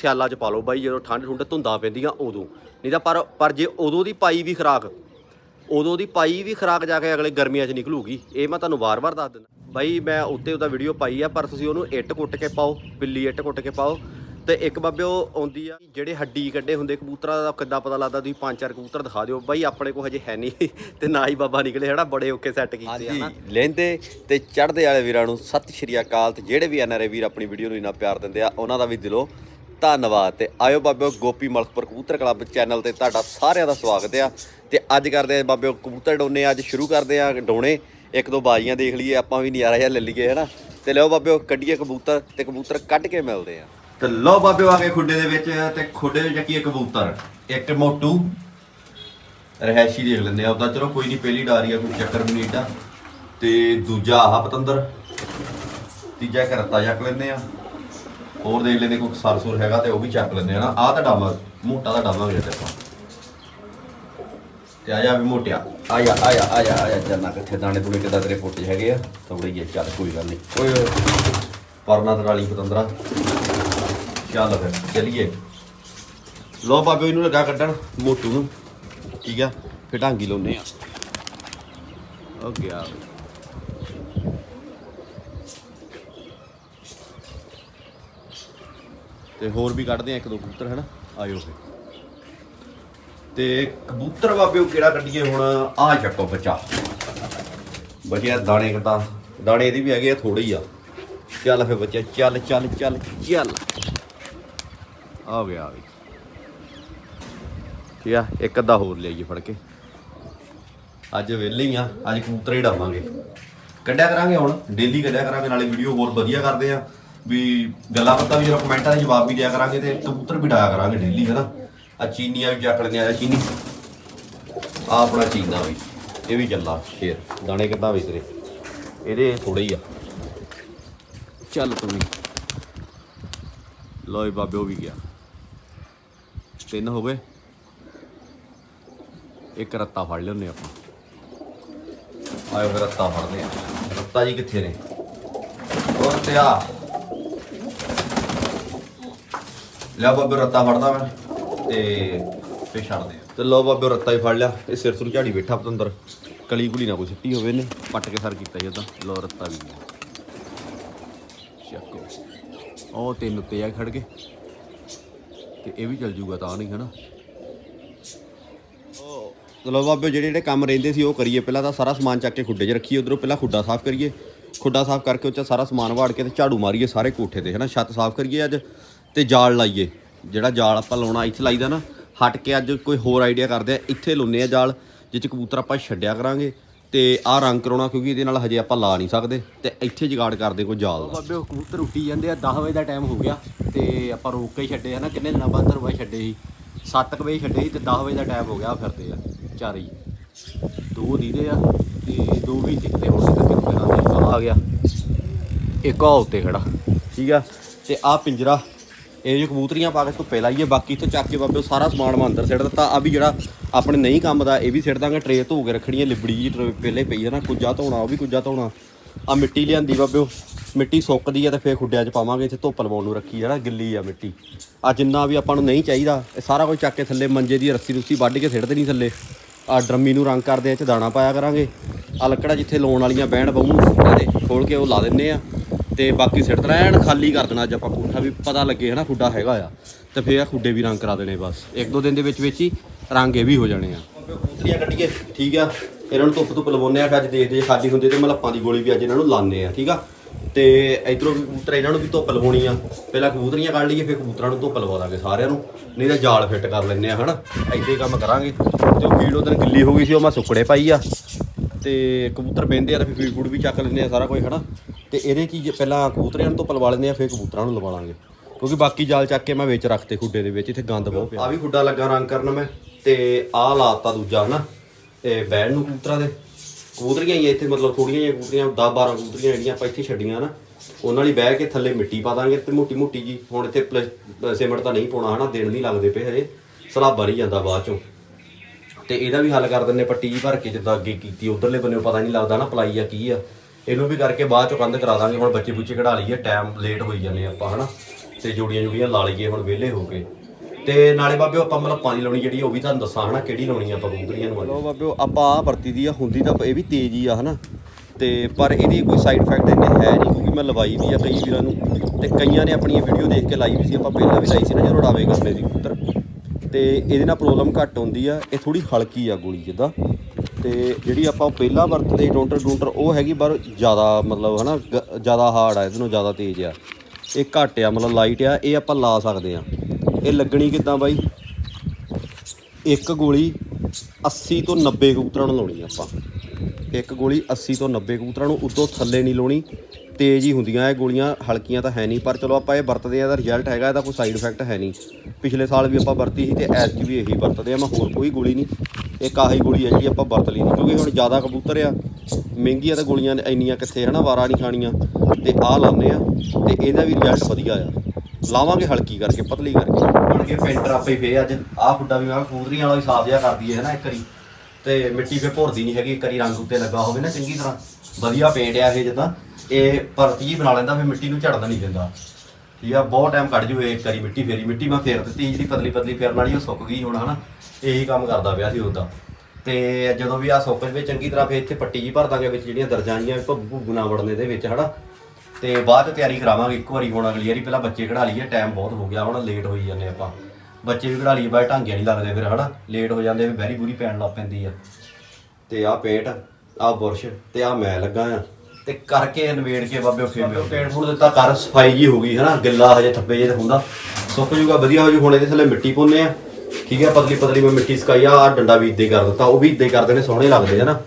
ਸਿਆਲਾਂ 'ਚ ਪਾ ਲਓ ਬਾਈ ਜਦੋਂ ਠੰਡ ਠੁੰਡ ਧੁੰਦਾਂ ਪੈਂਦੀਆਂ ਉਦੋਂ। ਨਹੀਂ ਤਾਂ ਪਰ ਪਰ ਜੇ ਉਦੋਂ ਦੀ ਪਾਈ ਵੀ ਖਰਾਕ ਉਦੋਂ ਦੀ ਪਾਈ ਵੀ ਖਰਾਕ ਜਾ ਕੇ ਅਗਲੇ ਗਰਮੀਆਂ 'ਚ ਨਿਕਲੂਗੀ ਇਹ ਮੈਂ ਤੁਹਾਨੂੰ ਵਾਰ-ਵਾਰ ਦੱਸ ਦਿੰਦਾ। ਬਾਈ ਮੈਂ ਉੱਤੇ ਉਹਦਾ ਵੀਡੀਓ ਪਾਈ ਆ ਪਰ ਤੁਸੀਂ ਉਹਨੂੰ ਇੱਟ ਕੁੱਟ ਕੇ ਪਾਓ ਪਿੱਲੀ ਇੱਟ ਕੁੱਟ ਕੇ ਪਾਓ। ਤੇ ਇੱਕ ਬਾਬੇ ਉਹ ਆਉਂਦੀ ਆ ਜਿਹੜੇ ਹੱਡੀ ਕੱਢੇ ਹੁੰਦੇ ਕਬੂਤਰਾਂ ਦਾ ਕਿੱਦਾਂ ਪਤਾ ਲੱਗਦਾ ਤੁਸੀਂ ਪੰਜ ਚਾਰ ਕਬੂਤਰ ਦਿਖਾ ਦਿਓ। ਬਾਈ ਆਪਣੇ ਕੋਲ ਹਜੇ ਹੈ ਨਹੀਂ ਤੇ ਨਾ ਹੀ ਬਾਬਾ ਨਿਕਲੇ ਹਨਾ ਬੜੇ ਓਕੇ ਸੈੱਟ ਕੀਤੇ ਆ। ਨਾ ਲੈਂਦੇ ਤੇ ਚੜ੍ਹਦੇ ਵਾਲੇ ਵੀਰਾਂ ਨੂੰ ਸਤਿ ਸ਼੍ਰੀ ਅਕਾਲ ਤੇ ਜਿਹੜੇ ਵੀ ਐਨਆਰਏ ਵੀਰ ਆਪਣੀ ਵੀਡੀਓ ਨੂੰ ਇੰਨਾ ਪਿਆਰ ਦਿੰਦੇ ਆ ਉਹਨਾਂ ਦਾ ਵੀ ਦਿਲੋਂ ਧੰਨਵਾਦ ਤੇ ਆਇਓ ਬਾਬਿਓ ਗੋਪੀ ਮਲਕਪੁਰ ਕਬੂਤਰ ਕਲੱਬ ਚੈਨਲ ਤੇ ਤੁਹਾਡਾ ਸਾਰਿਆਂ ਦਾ ਸਵਾਗਤ ਆ ਤੇ ਅੱਜ ਕਰਦੇ ਆ ਬਾਬਿਓ ਕਬੂਤਰ ਡੋਨੇ, ਅੱਜ ਸ਼ੁਰੂ ਕਰਦੇ ਆ ਡੋਣੇ, ਇੱਕ ਦੋ ਬਾਜ਼ੀਆਂ ਦੇਖ ਲਈਏ, ਆਪਾਂ ਵੀ ਨਜ਼ਾਰਾ ਜਿਹਾ ਲੈ ਲਈਏ, ਹਨਾ? ਤੇ ਲਓ ਬਾਬਿਓ, ਕੱਢੀਏ ਕਬੂਤਰ ਤੇ ਕਬੂਤਰ ਕੱਢ ਕੇ ਮਿਲਦੇ ਆ। ਤੇ ਲਓ ਬਾਬਿਓ ਆ ਗਏ ਖੁੱਡੇ ਦੇ ਵਿੱਚ ਤੇ ਖੁੱਡੇ ਵਿੱਚ ਚੱਕੀਏ ਕਬੂਤਰ। ਇੱਕ ਮੋਟੂ ਰਹਿਸ਼ੀ ਦੇਖ ਲੈਂਦੇ ਆ ਉਹਦਾ ਚਲੋ ਕੋਈ ਨਹੀਂ ਪਹਿਲੀ ਡਾਰੀ ਆ, ਕੋਈ ਚੱਕਰ ਵੀ ਨਹੀਂ ਏਡਾ ਤੇ ਦੂਜਾ ਆਹ ਪਤੰਦਰ, ਤੀਜਾ ਇੱਕ ਰੱਤਾ ਚੱਕ ਲੈਂਦੇ ਆ। ਹੋਰ ਦੇਖ ਲੈਂਦੇ ਕੋਈ ਸਰਸੁਰ ਹੈਗਾ ਤੇ ਉਹ ਵੀ ਚੱਕ ਲੈਂਦੇ ਆ ਨਾ। ਆਹ ਤਾਂ ਡਾਮਾ ਮੋਟਾ ਦਾ ਡਾਮਾ ਵੀ ਤੇ ਆਪਾਂ। ਤੇ ਆ ਜਾ ਵੀ ਮੋਟਿਆ। ਆ ਜਾ ਆ ਜਾ ਆ ਜਾ ਆ ਜਾ ਜੰਨਾ ਕਿੱਥੇ ਦਾਣੇ ਦੂਣੇ ਕਿੱਦਾਂ ਤੇਰੇ ਪੁੱਟ ਹੈਗੇ ਆ। ਥੋੜੀ ਜਿਹੀ ਚੱਲ ਕੋਈ ਗੱਲ ਨਹੀਂ। ਓਏ ਓਏ। ਪਰਨਾ ਤਰਾਲੀ ਪਤੰਦਰਾ। ਚੱਲ ਫਿਰ, ਚਲੀਏ। ਲੋ ਬਾਬੇ, ਇਹਨੂੰ ਲੱਗਾ ਕੱਢਣ, ਮੋਟੂ ਨੂੰ। ਠੀਕ ਆ, ਫਿਰ ਢਾਂਗੀ ਲਾਉਨੇ ਆ। ਹੋ ਗਿਆ। ਤੇ ਹੋਰ ਵੀ ਕੱਢਦੇ ਆ, ਇੱਕ ਦੋ ਕਬੂਤਰ, ਹਨਾ? ਆਇਓ ਫਿਰ। ਤੇ ਕਬੂਤਰ ਬਾਬਿਓ ਕਿਹੜਾ ਕੱਢੀਏ ਹੁਣ? ਆ ਚੱਕੋ ਬੱਚਾ। ਬਚਿਆ ਦਾਣੇ ਕਿਤਾ ਦਾਣੇ ਇਹਦੇ ਵੀ ਹੈਗੇ ਆ ਥੋੜੇ ਹੀ ਆ। ਚੱਲ ਫੇ ਬੱਚਾ, ਚੱਲ ਚੱਲ ਚੱਲ ਚੱਲ। ਆ ਗਿਆ ਆ ਠੀਕ ਆ, ਇੱਕ ਅੱਧਾ ਹੋਰ ਲਿਆਈਏ ਫੜ ਕੇ। ਅੱਜ ਵਿਹਲੇ ਹੀ ਆ, ਅੱਜ ਕਬੂਤਰ ਹੀ ਡਾਵਾਂਗੇ। ਕੱਢਿਆ ਕਰਾਂਗੇ ਹੁਣ, ਡੇਲੀ ਕੱਢਿਆ ਕਰਾਂਗੇ, ਨਾਲੇ ਵੀਡੀਓ ਹੋਰ ਵਧੀਆ ਕਰਦੇ ਆ। ਵੀ ਗੱਲਾਂ ਬਾਤਾਂ ਵੀ ਜਦੋਂ ਕਮੈਂਟਾਂ ਦੇ ਜਵਾਬ ਵੀ ਦਿਆ ਕਰਾਂਗੇ ਤੇ ਕਬੂਤਰ ਵੀ ਡਾਇਆ ਕਰਾਂਗੇ ਡੇਲੀ ਹੈ ਨਾ ਆ ਚੀਨੀਆਂ ਵੀ ਚੱਕ ਲੈਂਦੇ ਆ ਚੀਨੀ। ਆ ਆਪਣਾ ਚੀਨਾ ਵੀ, ਇਹ ਵੀ ਚੱਲਾ ਸ਼ੇਰ ਦਾਣੇ ਕਿੱਦਾਂ ਵੇ ਤੇਰੇ ਇਹਦੇ ਥੋੜੇ ਹੀ ਆ। ਚੱਲ ਤੂੰ ਵੀ। ਲੋਏ ਬਾਬੇ, ਉਹ ਵੀ ਗਿਆ। ਤਿੰਨ ਹੋ ਗਏ। ਇੱਕ ਰੱਤਾ ਫੜ ਲਿਓਨੇ ਆਪਾਂ। ਆਇਓ ਫਿਰ ਰੱਤਾ ਫੜਦੇ ਆ। ਰੱਤਾ ਜੀ ਕਿੱਥੇ ਨੇ? ਉਹ ਤੇ ਆ। ਲੈ ਬਾਬੇ ਰੱਤਾ ਫੜਦਾ ਮੈਂ, ਤੇ ਫੇ ਛੱਡਦੇ ਆ। ਤੇ ਲਓ ਬਾਬੇ ਰੱਤਾ ਹੀ ਫੜ ਲਿਆ ਤੇ ਸਿਰ ਸੁਰ ਝਾੜੀ ਬੈਠਾ ਪਤੰਦਰ। ਕਲੀ ਕੁਲੀ ਨਾ ਕੋਈ ਸਿੱਟੀ ਹੋਵੇ ਨੇ ਪੱਟ ਕੇ ਸਰ ਕੀਤਾ ਜਦਾਂ ਲਓ ਰੱਤਾ ਵੀ ਗਿਆ ਚੱਕੋ। ਉਹ ਤਿੰਨ ਉੱਤੇ ਆ ਖੜ ਕੇ। ਤੇ ਇਹ ਵੀ ਚੱਲ ਜੂਗਾ ਤਾਂ ਨਹੀਂ, ਹਨਾ? ਚਲੋ ਬਾਬੇ, ਜਿਹੜੇ ਜਿਹੜੇ ਕੰਮ ਰਹਿੰਦੇ ਸੀ ਉਹ ਕਰੀਏ। ਪਹਿਲਾਂ ਤਾਂ ਸਾਰਾ ਸਮਾਨ ਚੱਕ ਕੇ ਖੁੱਡੇ 'ਚ ਰੱਖੀਏ, ਉਧਰੋਂ ਪਹਿਲਾਂ ਖੁੱਡਾ ਸਾਫ਼ ਕਰੀਏ। ਖੁੱਡਾ ਸਾਫ਼ ਕਰਕੇ ਉੱਚ ਸਾਰਾ ਸਮਾਨ ਵਾੜ ਕੇ ਤੇ ਝਾੜੂ ਮਾਰੀਏ ਸਾਰੇ ਕੋਠੇ ਤੇ, ਹਨਾ? ਛੱਤ ਸਾਫ਼ ਕਰੀਏ ਅੱਜ। ਤੇ ਜਾਲ ਲਾਈਏ। ਜਿਹੜਾ ਜਾਲ ਆਪਾਂ ਲਾਉਣਾ ਇੱਥੇ ਲਾਈਦਾ ਨਾ ਹਟ ਕੇ ਅੱਜ ਕੋਈ ਹੋਰ ਆਈਡੀਆ ਕਰਦੇ ਆ ਇੱਥੇ ਲਾਉਨੇ ਆ ਜਾਲ ਜਿਹ ਚ ਕਬੂਤਰ ਆਪਾਂ ਛੱਡਿਆ ਕਰਾਂਗੇ। ਤੇ ਆਹ ਰੰਗ ਕਰਾਉਣਾ ਕਿਉਂਕਿ ਇਹਦੇ ਨਾਲ ਹਜੇ ਆਪਾਂ ਲਾ ਨਹੀਂ ਸਕਦੇ। ਤੇ ਇੱਥੇ ਜਗਾੜ ਕਰਦੇ ਕੋਈ ਜਾਲ ਦਾ। ਬਾਬੇ ਕਬੂਤਰ ਉੱਟੀ ਜਾਂਦੇ ਆ 10 ਵਜੇ ਦਾ ਟਾਈਮ ਹੋ ਗਿਆ ਤੇ ਆਪਾਂ ਰੋਕ ਕੇ ਹੀ ਛੱਡੇ ਹਨਾ ਕਿੰਨੇ ਦਿਨਾਂ ਬਾਅਦ ਦਰਵਾਜ਼ੇ ਛੱਡੇ ਸੀ? 7 ਵਜੇ ਛੱਡੇ ਸੀ ਤੇ 10 ਵਜੇ ਦਾ ਟਾਈਮ ਹੋ ਗਿਆ ਫਿਰਦੇ ਆ ਚਾਰੇ ਹੀ। ਦੋ ਦੀਦੇ ਆ ਤੇ ਦੋ ਵੀ ਦਿਖਦੇ ਹੁਣ ਤੇ ਦੇ। ਆ ਗਿਆ। ਇੱਕ ਆ ਉੱਤੇ ਖੜਾ। ਠੀਕ ਆ ਤੇ ਆ ਪਿੰਜਰਾ ਇਹ ਜੋ ਕਬੂਤਰੀਆਂ ਪਾ ਕੇ ਧੁੱਪੇ ਲਾਈਏ ਬਾਕੀ ਇੱਥੇ ਚੱਕ ਕੇ ਬਾਬੇ ਸਾਰਾ ਸਮਾਨ ਮੈਂ ਅੰਦਰ ਸਿੱਟ ਦਿੱਤਾ। ਆ ਵੀ ਜਿਹੜਾ ਆਪਣੇ ਨਹੀਂ ਕੰਮ ਦਾ, ਇਹ ਵੀ ਸਿੱਟ ਦਾਂਗੇ ਟਰੇ ਧੋ ਕੇ ਰੱਖਣੀ ਹੈ, ਲਿਬੜੀ ਜੀ ਟਰੇ ਪਹਿਲੇ ਪਈ ਹੈ ਨਾ, ਕੁੱਜਾ ਧੋਣਾ, ਉਹ ਵੀ ਕੁੱਜਾ ਧੋਣਾ। ਆ ਮਿੱਟੀ ਲਿਆਂਦੀ ਬਾਬਿਓ ਮਿੱਟੀ ਸੁੱਕਦੀ ਆ ਤੇ ਫੇਰ ਖੁੱਡਿਆਂ 'ਚ ਪਾਵਾਂਗੇ, ਇੱਥੇ ਧੁੱਪ ਲਵਾਉਣ ਨੂੰ ਰੱਖੀ ਹੈ ਗਿੱਲੀ ਆ ਮਿੱਟੀ। ਆ ਜਿੰਨਾ ਵੀ ਆਪਾਂ ਨੂੰ ਨਹੀਂ ਚਾਹੀਦਾ, ਇਹ ਸਾਰਾ ਕੁਝ ਚੱਕ ਕੇ ਥੱਲੇ ਮੰਜੇ ਦੀ ਰੱਸੀ ਰੁੱਸੀ ਵੱਢ ਕੇ ਸਿੱਟ ਦੇਣੀ ਥੱਲੇ। ਆ ਡਰਮੀ ਨੂੰ ਰੰਗ ਕਰਦੇ ਆ ਚ ਦਾਣਾ ਪਾਇਆ ਕਰਾਂਗੇ। ਆ ਲੱਕੜਾਂ ਜਿੱਥੇ ਲਾਉਣ ਵਾਲੀਆਂ ਬਹਿਣ ਬਹੁ ਇਹਦੇ ਖੋਲ ਕੇ ਉਹ ਲਾ ਦਿੰਨੇ ਆ। ਤੇ ਬਾਕੀ ਸਿੱਟ ਦੇਣਾ ਐਨ ਖਾਲੀ ਕਰ ਦੇਣਾ ਅੱਜ ਆਪਾਂ ਕੋਠਾ ਵੀ ਪਤਾ ਲੱਗੇ ਹਨਾ, ਖੁੱਡਾ ਹੈਗਾ ਆ। ਤੇ ਫੇਰ ਆ ਖੁੱਡੇ ਵੀ ਰੰਗ ਕਰਾ ਦੇਣੇ ਬਸ। ਇੱਕ ਦੋ ਦਿਨ ਦੇ ਵਿੱਚ ਵਿੱਚ ਹੀ ਰੰਗ ਇਹ ਵੀ ਹੋ ਜਾਣੇ ਆ। ਕਬੂਤਰੀਆਂ ਕੱਢੀਏ, ਠੀਕ ਆ। ਇਹਨਾਂ ਨੂੰ ਧੁੱਪ ਧੁੱਪ ਲਵਾਉਂਦੇ ਆ, ਫਿਰ ਅੱਜ ਦੇਖਦੇ ਜੇ ਖਾਲੀ ਹੁੰਦੇ ਤੇ ਮਲੱਪਾਂ ਦੀ ਗੋਲੀ ਵੀ ਅੱਜ ਇਹਨਾਂ ਨੂੰ ਲਾਉਂਦੇ ਆ, ਠੀਕ ਆ। ਤੇ ਇਧਰੋਂ ਵੀ ਕਬੂਤਰ ਇਹਨਾਂ ਨੂੰ ਵੀ ਧੁੱਪ ਲਵਾਉਣੀ ਆ। ਪਹਿਲਾਂ ਕਬੂਤਰੀਆਂ ਕੱਢ ਲਈਏ, ਫਿਰ ਕਬੂਤਰਾਂ ਨੂੰ ਧੁੱਪ ਲਵਾ ਦਾਂਗੇ ਸਾਰਿਆਂ ਨੂੰ। ਨਹੀਂ ਤਾਂ ਜਾਲ ਫਿੱਟ ਕਰ ਲੈਣੇ ਆ, ਹਨਾ। ਐਦਾਂ ਹੀ ਕੰਮ ਕਰਾਂਗੇ। ਤੇ ਉਹ ਫੀਡ ਉਦੋਂ ਗਿੱਲੀ ਹੋ ਗਈ ਸੀ, ਉਹ ਮੈਂ ਸੁੱਕੜੇ ਪਾਈ ਆ। ਤੇ ਕਬੂਤਰ ਬਹਿੰਦੇ ਆ ਤਾਂ ਫਿਰ ਫੀਡ ਫੂਡ ਵੀ ਚੱਕ ਲੈਂਦੇ ਆ ਸਾਰਾ ਕੁਝ, ਹਨਾ? ਤੇ ਇਹਦੇ ਕੀ ਪਹਿਲਾਂ ਕਬੂਤਰਿਆਂ ਤੋਂ ਧੁੱਪ ਲਵਾ ਲੈਂਦੇ ਆ, ਫਿਰ ਕਬੂਤਰਾਂ ਨੂੰ ਲਵਾ ਲਾਂਗੇ। ਕਿਉਂਕਿ ਬਾਕੀ ਜਾਲ ਚੱਕ ਕੇ ਮੈਂ ਵਿੱਚ ਰੱਖਤੇ ਖੁੱਡੇ ਦੇ ਵਿੱਚ, ਇੱਥੇ ਗੰਦ ਬਹੁਤ ਪਿਆ। ਆ ਵੀ ਖੁੱਡਾ ਲੱਗਾ ਰੰਗ ਕਰਨ ਮੈਂ, ਤੇ ਆਹ ਲਾਤਾ ਦੂਜਾ, ਹਨਾ? ਤੇ ਬੈਣ ਨੂੰ ਕਬੂਤਰਾਂ ਦੇ। ਕਬੂਤਰੀਆਂ ਹੀ ਇੱਥੇ, ਮਤਲਬ ਥੋੜੀਆਂ ਜਿਹੀਆਂ ਕਬੂਤਰੀਆਂ 10 12 ਕਬੂਤਰੀਆਂ ਜਿਹੜੀਆਂ ਆਪਾਂ ਇੱਥੇ ਛੱਡੀਆਂ ਨਾ ਉਹਨਾਂ ਲਈ ਬਹਿ ਕੇ ਥੱਲੇ ਮਿੱਟੀ ਪਾ ਦਾਂਗੇ, ਤੇ ਮੋਟੀ ਮੋਟੀ ਜੀ। ਹੁਣ ਇੱਥੇ ਪਲਸ- ਸੀਮੈਂਟ ਤਾਂ ਨਹੀਂ ਪਾਉਣਾ, ਹਨਾ? ਦਿਨ ਨਹੀਂ ਲੱਗਦੇ ਪਏ ਹਜੇ। ਸਲਾਬਾ ਰਹੀ ਜਾਂਦਾ ਬਾਅਦ ਚੋਂ। ਤੇ ਇਹਦਾ ਵੀ ਹੱਲ ਕਰ ਦਿੰਨੇ ਪੱਟੀ ਜੀ ਭਰ ਕੇ ਜਿੱਦਾਂ ਅੱਗੇ ਕੀਤੀ, ਉਧਰਲੇ ਬੰਨੇ ਪਤਾ ਨਹੀਂ ਲੱਗਦਾ ਨਾ ਪਲਾਈ ਆ ਕੀ ਆ। ਇਹਨੂੰ ਵੀ ਕਰਕੇ ਬਾਅਦ ਚੋਂ ਕੰਧ ਕਰਾ ਦਾਂਗੇ, ਹੁਣ ਬੱਚੇ ਬੁੱਚੇ ਕਢਾ ਲਈਏ ਟਾਈਮ ਲੇਟ ਹੋਈ ਜਾਂਦੇ ਆਪਾਂ, ਹਨਾ। ਤੇ ਜੋੜੀਆਂ ਜੋੜੀਆਂ ਲਾ ਲਈਏ, ਹੁਣ ਵਿਹਲੇ ਹੋ ਕੇ। ਤੇ ਨਾਲੇ ਬਾਬਿਓ ਆਪਾਂ ਮਤਲਬ ਪਾਣੀ ਲਾਉਣੀ ਜਿਹੜੀ ਉਹ ਵੀ ਤੁਹਾਨੂੰ ਦੱਸਾਂ, ਹਨਾ, ਕਿਹੜੀ ਲਾਉਣੀ ਆਪਾਂ ਕਬੂਤਰੀਆਂ ਨੂੰ ਲੋ ਬਾਬਿਓ ਆਪਾਂ ਆ ਵਰਤੀ ਦੀ ਆ, ਹੁੰਦੀ ਤਾਂ ਇਹ ਵੀ ਤੇਜ਼ ਹੀ ਆ, ਹਨਾ। ਤੇ ਪਰ ਇਹਦੀ ਕੋਈ ਸਾਈਡ ਇਫੈਕਟ ਇੰਨੇ ਹੈ ਨਹੀਂ, ਕਿਉਂਕਿ ਮੈਂ ਲਵਾਈ ਵੀ ਆ ਕਈ ਵੀਰਾਂ ਨੂੰ। ਤੇ ਕਈਆਂ ਨੇ ਆਪਣੀਆਂ ਵੀਡੀਓ ਦੇਖ ਕੇ ਲਾਈ ਵੀ ਸੀ, ਆਪਾਂ ਪਹਿਲਾਂ ਵੀ ਲਾਈ ਸੀ ਨਾ, ਜਦੋਂ ਉਡਾਵੇ ਕਰਦੇ ਦੀ ਕਬੂਤਰ। ਤੇ ਇਹਦੇ ਨਾਲ ਪ੍ਰੋਬਲਮ ਘੱਟ ਹੁੰਦੀ ਆ, ਇਹ ਥੋੜੀ ਹਲਕੀ ਆ ਗੋਲੀ ਜਿੱਦਾਂ ਤੇ ਜਿਹੜੀ ਆਪਾਂ ਪਹਿਲਾਂ ਵਰਤਦੇ ਡੋਂਟਰ ਡੋਂਟਰ ਉਹ ਹੈਗੀ ਪਰ ਜ਼ਿਆਦਾ ਮਤਲਬ ਹਨਾ, ਗ- ਜ਼ਿਆਦਾ ਹਾਰਡ ਆ, ਇਹਦੇ ਨਾਲੋਂ ਜ਼ਿਆਦਾ ਤੇਜ਼ ਆ। ਇਹ ਘੱਟ ਆ, ਮਤਲਬ ਲਾਈਟ ਆ, ਇਹ ਆਪਾਂ ਲਾ ਸਕਦੇ ਆ। ਇਹ ਲੱਗਣੀ ਕਿੱਦਾਂ ਬਾਈ? ਇੱਕ ਗੋਲੀ 80 ਤੋਂ 90 ਕਬੂਤਰਾਂ ਨੂੰ ਲਾਉਣੀ ਆਪਾਂ। ਇੱਕ ਗੋਲੀ 80 ਤੋਂ 90 ਕਬੂਤਰਾਂ ਨੂੰ ਉਦੋਂ ਥੱਲੇ ਨਹੀਂ ਲਾਉਣੀ। ਤੇਜ਼ ਹੀ ਹੁੰਦੀਆਂ, ਇਹ ਗੋਲੀਆਂ ਹਲਕੀਆਂ ਤਾਂ ਹੈ ਨਹੀਂ, ਪਰ ਚਲੋ ਆਪਾਂ ਇਹ ਵਰਤਦੇ ਆ ਇਹਦਾ ਰਿਜ਼ਲਟ ਹੈਗਾ, ਇਹਦਾ ਕੋਈ ਸਾਈਡ ਇਫੈਕਟ ਹੈ ਨਹੀਂ। ਪਿਛਲੇ ਸਾਲ ਵੀ ਆਪਾਂ ਵਰਤੀ ਸੀ ਤੇ ਐਤਕੀ ਵੀ ਇਹੀ ਵਰਤਦੇ ਆ, ਮੈਂ ਹੋਰ ਕੋਈ ਗੋਲੀ ਨਹੀਂ। ਇੱਕ ਆਹੀ ਗੋਲੀ ਹੈ ਜਿਹੜੀ ਆਪਾਂ ਵਰਤ ਲਈ ਦੀ ਕਿਉਂਕਿ ਹੁਣ ਜ਼ਿਆਦਾ ਕਬੂਤਰ ਆ, ਮਹਿੰਗੀਆਂ ਤਾਂ ਗੋਲੀਆਂ ਇੰਨੀਆਂ ਕਿੱਥੇ ਹਨਾ, ਵਾਰਾ ਨਹੀਂ ਖਾਣੀਆਂ, ਤੇ ਆਹ ਲਾਉਂਦੇ ਆ, ਤੇ ਇਹਦਾ ਵੀ ਰਿਜ਼ਲਟ ਵਧੀਆ ਆ। ਲਾਵਾਂਗੇ ਹਲਕੀ ਕਰਕੇ, ਪਤਲੀ ਕਰਕੇ। ਬਣ ਕੇ ਪੇਂਟਰ ਆਪੇ ਫੇ ਅੱਜ ਆਹ ਫੁੱਡਾ ਵੀ ਮੈਂ ਕੂਦਰੀਆਂ ਵਾਲਾ ਵੀ ਸਾਫ਼ ਜਿਹਾ ਕਰ ਦਈਏ ਹਨਾ ਇੱਕ ਵਾਰੀ। ਤੇ ਮਿੱਟੀ ਫੇ ਭੁਰਦੀ ਨਹੀਂ ਹੈਗੀ, ਇੱਕ ਵਾਰੀ ਰੰਗ ਉੱਤੇ ਲੱਗਾ ਹੋਵੇ ਨਾ ਚੰਗੀ ਤਰ੍ਹਾਂ। ਵਧੀਆ ਪੇਂਟ ਆ ਇਹ ਜਿੱਦਾਂ। ਇਹ ਪਰਤ ਜੀ ਬਣਾ ਲੈਂਦਾ, ਫਿਰ ਮਿੱਟੀ ਨੂੰ ਝੜਨ ਨਹੀਂ ਦਿੰਦਾ। ਠੀਕ ਆ, ਬਹੁਤ ਟਾਈਮ ਕੱਢ ਜੂ ਇੱਕ ਵਾਰੀ ਮਿੱਟੀ, ਫੇਰੀ ਮਿੱਟੀ, ਮੈਂ ਫੇਰ ਦਿੱਤੀ, ਜਿਹੜੀ ਪਤਲੀ ਪਤਲੀ ਫੇਰਨ ਵਾਲੀ ਉਹ ਸੁੱਕ ਗਈ ਹੁਣ, ਹਨਾ। ਇਹੀ ਕੰਮ ਕਰਦਾ ਪਿਆ ਸੀ ਉਹਦਾ ਤੇ ਜਦੋਂ ਵੀ ਆ ਸੁੱਕ ਜਵੇ, ਚੰਗੀ ਤਰ੍ਹਾਂ ਫੇ ਇੱਥੇ ਪੱਟੀ ਜੀ ਭਰ ਦਾਂਗੇ, ਵਿੱਚ ਜਿਹੜੀਆਂ ਦਰਜਾਂ ਜੀਆਂ ਭੱਬੂ ਭੁੱਬੂ ਨਾ ਵੜਨੇ ਦੇ ਵਿੱਚ, ਹਨਾ। ਤੇ ਬਾਅਦ ਚ ਤਿਆਰੀ ਕਰਾਵਾਂਗੇ, ਇੱਕ ਵਾਰੀ ਹੁਣ ਅਗਲੀ ਵਾਰੀ, ਪਹਿਲਾਂ ਬੱਚੇ ਕਢਾ ਲਈਏ ਟਾਈਮ ਬਹੁਤ ਹੋ ਗਿਆ, ਹੁਣ ਲੇਟ ਹੋਈ ਜਾਂਦੇ ਆਪਾਂ। ਬੱਚੇ ਵੀ ਕਢਾ ਲਈਏ ਬਾਅਦ ਢਾਂਗੇ ਨਹੀਂ ਲੱਗਦੇ ਫਿਰ, ਹਨਾ। ਲੇਟ ਹੋ ਜਾਂਦੇ, ਫਿਰ ਬੈਰੀ ਬੂਰੀ ਪੈਣ ਲੱਗ ਪੈਂਦੀ ਆ। ਤੇ ਆਹ ਪੇਟ, ਆਹ ਬੁਰਸ਼, ਤੇ ਆਹ ਮੈਂ ਲੱਗਾ ਆ। ਤੇ ਕਰਕੇ ਨਵੇੜ ਕੇ ਬਾਬੇ ਫੇਰ ਮੈਂ ਪੇਂਟ ਫੂਡ ਦਿੱਤਾ ਕਰ ਸਫ਼ਾਈ ਜੀ ਹੋ ਗਈ, ਹਨਾ? ਗਿੱਲਾ ਹਜੇ ਥੱਪੇ ਜੇ ਤੇ ਹੁੰਦਾ। ਸੁੱਕ ਜੂਗਾ, ਵਧੀਆ ਹੋ ਜੂ। ਹੁਣ ਇਹਦੇ ਥੱਲੇ ਮਿੱਟੀ ਪਾਉਂਦੇ ਆ। ਠੀਕ ਹੈ ਪਤਲੀ ਪਤਲੀ ਮੈਂ ਮਿੱਟੀ ਸਕਾਈ ਆ। ਆਹ ਡੰਡਾ ਵੀ ਇੱਦਾਂ ਕਰ ਦਿੱਤਾ। ਉਹ ਵੀ ਇੱਦਾਂ ਕਰਦੇ ਨੇ, ਸੋਹਣੇ ਲੱਗਦੇ ਆ ਨਾ।